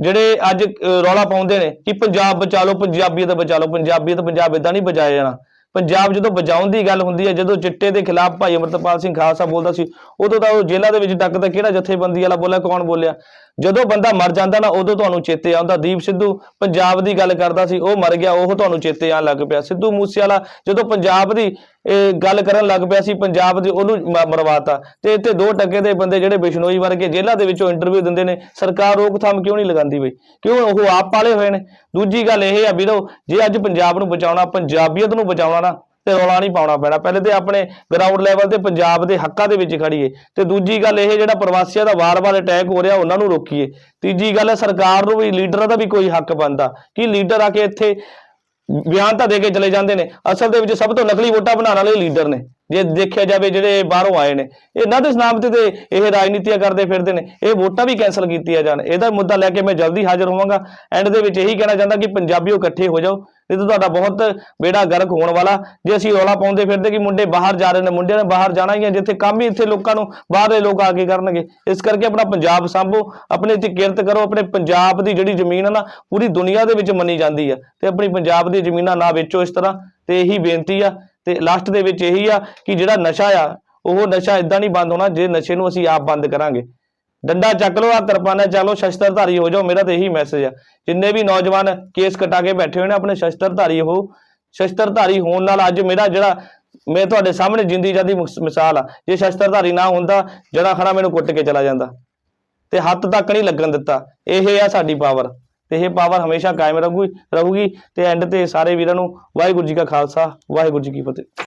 ਜਿਹੜੇ ਅੱਜ ਰੌਲਾ ਪਾਉਂਦੇ ਨੇ ਕਿ ਪੰਜਾਬ ਬਚਾ ਲਓ, ਪੰਜਾਬੀਅਤ ਬਚਾ ਲਓ। ਪੰਜਾਬੀਅਤ, ਪੰਜਾਬ ਇਦਾਂ ਨਹੀਂ ਬਚਾਇਆ ਜਾਣਾ। ਪੰਜਾਬ ਜਦੋਂ ਬਚਾਉਣ ਦੀ ਗੱਲ ਹੁੰਦੀ ਹੈ, ਜਦੋਂ ਚਿੱਟੇ ਦੇ ਖਿਲਾਫ ਭਾਈ ਅਮਰਤਪਾਲ ਸਿੰਘ ਖਾਲਸਾ ਬੋਲਦਾ ਸੀ, ਉਦੋਂ ਤਾਂ ਉਹ ਜੇਲ੍ਹਾਂ ਦੇ ਵਿੱਚ ਡੱਕਦਾ ਕਿਹੜਾ ਜਥੇਬੰਦੀ ਵਾਲਾ ਬੋਲਿਆ, ਕੌਣ ਬੋਲਿਆ? ਜਦੋਂ ਬੰਦਾ ਮਰ ਜਾਂਦਾ ਨਾ, ਉਦੋਂ ਤੁਹਾਨੂੰ ਚੇਤੇ ਆਉਂਦਾ। ਦੀਪ ਸਿੱਧੂ ਪੰਜਾਬ ਦੀ ਗੱਲ ਕਰਦਾ ਸੀ, ਉਹ ਮਰ ਗਿਆ, ਉਹ ਤੁਹਾਨੂੰ ਚੇਤੇ ਆਉਣ ਲੱਗ ਪਿਆ। ਸਿੱਧੂ ਮੂਸੇਵਾਲਾ ਜਦੋਂ ਪੰਜਾਬ ਦੀ ਗੱਲ ਕਰਨ ਲੱਗ ਪਿਆ ਸੀ, ਪੰਜਾਬ ਦੀ ਉਹਨੂੰ ਮ- ਮਰਵਾਤਾ। ਤੇ ਇੱਥੇ ਦੋ ਟੱਕੇ ਦੇ ਬੰਦੇ ਜਿਹੜੇ ਬਿਸ਼ਨੋਈ ਵਰਗੇ ਜੇਲ੍ਹਾਂ ਦੇ ਵਿੱਚੋਂ ਇੰਟਰਵਿਊ ਦਿੰਦੇ ਨੇ, ਸਰਕਾਰ ਰੋਕਥਾਮ ਕਿਉਂ ਨਹੀਂ ਲਗਾਉਂਦੀ ਬਈ? ਕਿਉਂ ਉਹ ਆਪ ਪਾਲੇ ਹੋਏ ਨੇ? ਦੂਜੀ ਗੱਲ ਇਹ ਆ ਵੀਰੋ, ਜੇ ਅੱਜ ਪੰਜਾਬ ਨੂੰ ਬਚਾਉਣਾ, ਪੰਜਾਬੀਅਤ ਨੂੰ ਬਚਾਉਣਾ ਨਾ, ਤੇ ਰੌਲਾ ਨਹੀਂ ਪਾਉਣਾ ਪੈਣਾ। ਪਹਿਲੇ ਤੇ ਆਪਣੇ ਗਰਾਊਂਡ ਲੈਵਲ ਤੇ ਪੰਜਾਬ ਦੇ ਹੱਕਾਂ ਦੇ ਵਿੱਚ ਖੜੀਏ ਤੇ ਦੂਜੀ ਗੱਲ ਇਹ ਜਿਹੜਾ ਪ੍ਰਵਾਸੀਆਂ ਦਾ ਵਾਰ-ਵਾਰ ਅਟੈਕ ਹੋ ਰਿਹਾ, ਉਹਨਾਂ ਨੂੰ ਰੋਕੀਏ। ਤੀਜੀ ਗੱਲ ਹੈ, ਸਰਕਾਰ ਨੂੰ ਵੀ, ਲੀਡਰਾਂ ਦਾ ਵੀ ਕੋਈ ਹੱਕ ਬਣਦਾ। ਕਿ ਲੀਡਰ ਆ ਕੇ ਇੱਥੇ ਬਿਆਨ ਤਾਂ ਦੇ ਕੇ ਚਲੇ ਜਾਂਦੇ ਨੇ। ਅਸਲ ਦੇ ਵਿੱਚ ਸਭ ਤੋਂ ਨਕਲੀ ਵੋਟਾਂ ਬਣਾਉਣ ਵਾਲੇ ਲੀਡਰ ਨੇ। ਜੇ ਦੇਖਿਆ ਜਾਵੇ ਜਿਹੜੇ ਬਾਹਰੋਂ ਆਏ ਨੇ, ਇਹਨਾਂ ਦੇ ਨਾਮ ਤੇ ਇਹ ਰਾਜਨੀਤੀਆਂ ਕਰਦੇ ਫਿਰਦੇ ਨੇ, ਇਹ ਵੋਟਾਂ ਵੀ ਕੈਨਸਲ ਕੀਤੀਆਂ ਜਾਣ। ਇਹਦਾ ਮੁੱਦਾ ਲੈ ਕੇ ਮੈਂ ਜਲਦੀ ਹਾਜ਼ਰ ਹੋਵਾਂਗਾ। ਐਂਡ ਦੇ ਵਿੱਚ ਇਹੀ ਕਹਿਣਾ ਚਾਹੁੰਦਾ ਕਿ ਪੰਜਾਬੀਓ ਇਕੱਠੇ ਹੋ ਜਾਓ। ਨਹੀਂ ਤਾਂ ਤੁਹਾਡਾ ਬਹੁਤ ਬੇੜਾ ਗਰਕ ਹੋਣ ਵਾਲਾ। ਜੇ ਅਸੀਂ ਰੌਲਾ ਪਾਉਂਦੇ ਫਿਰਦੇ ਕਿ ਮੁੰਡੇ ਬਾਹਰ ਜਾ ਰਹੇ ਨੇ, ਮੁੰਡਿਆਂ ਨੇ ਬਾਹਰ ਜਾਣਾ ਹੀ ਹੈ, ਜਿੱਥੇ ਕੰਮ ਹੀ ਇੱਥੇ ਲੋਕਾਂ ਨੂੰ ਬਾਹਰਲੇ ਲੋਕ ਆ ਕੇ ਕਰਨਗੇ। ਇਸ ਕਰਕੇ ਆਪਣਾ ਪੰਜਾਬ ਸੰਭੋ, ਆਪਣੇ ਇੱਥੇ ਕਿਰਤ ਕਰੋ, ਆਪਣੇ ਪੰਜਾਬ ਦੀ ਜਿਹੜੀ ਜ਼ਮੀਨ ਹੈ ਨਾ, ਪੂਰੀ ਦੁਨੀਆ ਦੇ ਵਿੱਚ ਮੰਨੀ ਜਾਂਦੀ ਹੈ ਤੇ ਆਪਣੀ ਪੰਜਾਬ ਦੀ ਜ਼ਮੀਨਾਂ ਨਾ ਵੇਚੋ ਇਸ ਤਰ੍ਹਾਂ। ਤੇ ਇਹੀ ਬੇਨਤੀ ਆ ਤੇ ਲਾਸਟ ਦੇ ਵਿੱਚ ਇਹੀ ਆ ਕਿ ਜਿਹੜਾ ਨਸ਼ਾ ਆ, ਉਹ ਨਸ਼ਾ ਇਦਾਂ ਨਹੀਂ ਬੰਦ ਹੋਣਾ, ਜੇ ਨਸ਼ੇ ਨੂੰ ਅਸੀਂ ਆਪ ਬੰਦ ਕਰਾਂਗੇ। ਡੰਡਾ ਚੱਕ ਲਓ ਆ ਕਿਰਪਾਨਾਂ ਚੱਕ ਸ਼ਸਤਰਧਾਰੀ ਹੋ ਜਾਓ, ਮੇਰਾ ਤਾਂ ਇਹੀ ਮੈਸੇਜ ਆ। ਜਿੰਨੇ ਵੀ ਨੌਜਵਾਨ ਕੇਸ ਕਟਾ ਕੇ ਬੈਠੇ ਹੋਏ ਨੇ, ਆਪਣੇ ਸ਼ਸਤਰਧਾਰੀ ਹੋ, ਸ਼ਸਤਰਧਾਰੀ ਹੋਣ ਨਾਲ ਅੱਜ ਮੇਰਾ ਜਿਹੜਾ, ਮੈਂ ਤੁਹਾਡੇ ਸਾਹਮਣੇ ਜਿੰਦੀ ਜਾਂਦੀ ਮਿਸਾਲ ਆ। ਜੇ ਸ਼ਸਤਰਧਾਰੀ ਨਾ ਹੁੰਦਾ ਜਿਹੜਾ ਖੜਾ ਮੈਨੂੰ ਕੁੱਟ ਕੇ ਚਲਾ ਜਾਂਦਾ। ਤੇ ਹੱਥ ਤੱਕ ਨਹੀਂ ਲੱਗਣ ਦਿੱਤਾ। ਇਹ ਆ ਸਾਡੀ ਪਾਵਰ ਤੇ ਇਹ ਪਾਵਰ ਹਮੇਸ਼ਾ ਕਾਇਮ ਰਹੂਗੀ ਰਹੂਗੀ ਤੇ ਐਂਡ ਤੇ ਸਾਰੇ ਵੀਰਾਂ ਨੂੰ ਵਾਹਿਗੁਰੂ ਜੀ ਕਾ ਖਾਲਸਾ, ਵਾਹਿਗੁਰੂ ਜੀ ਕੀ ਫਤਿਹ।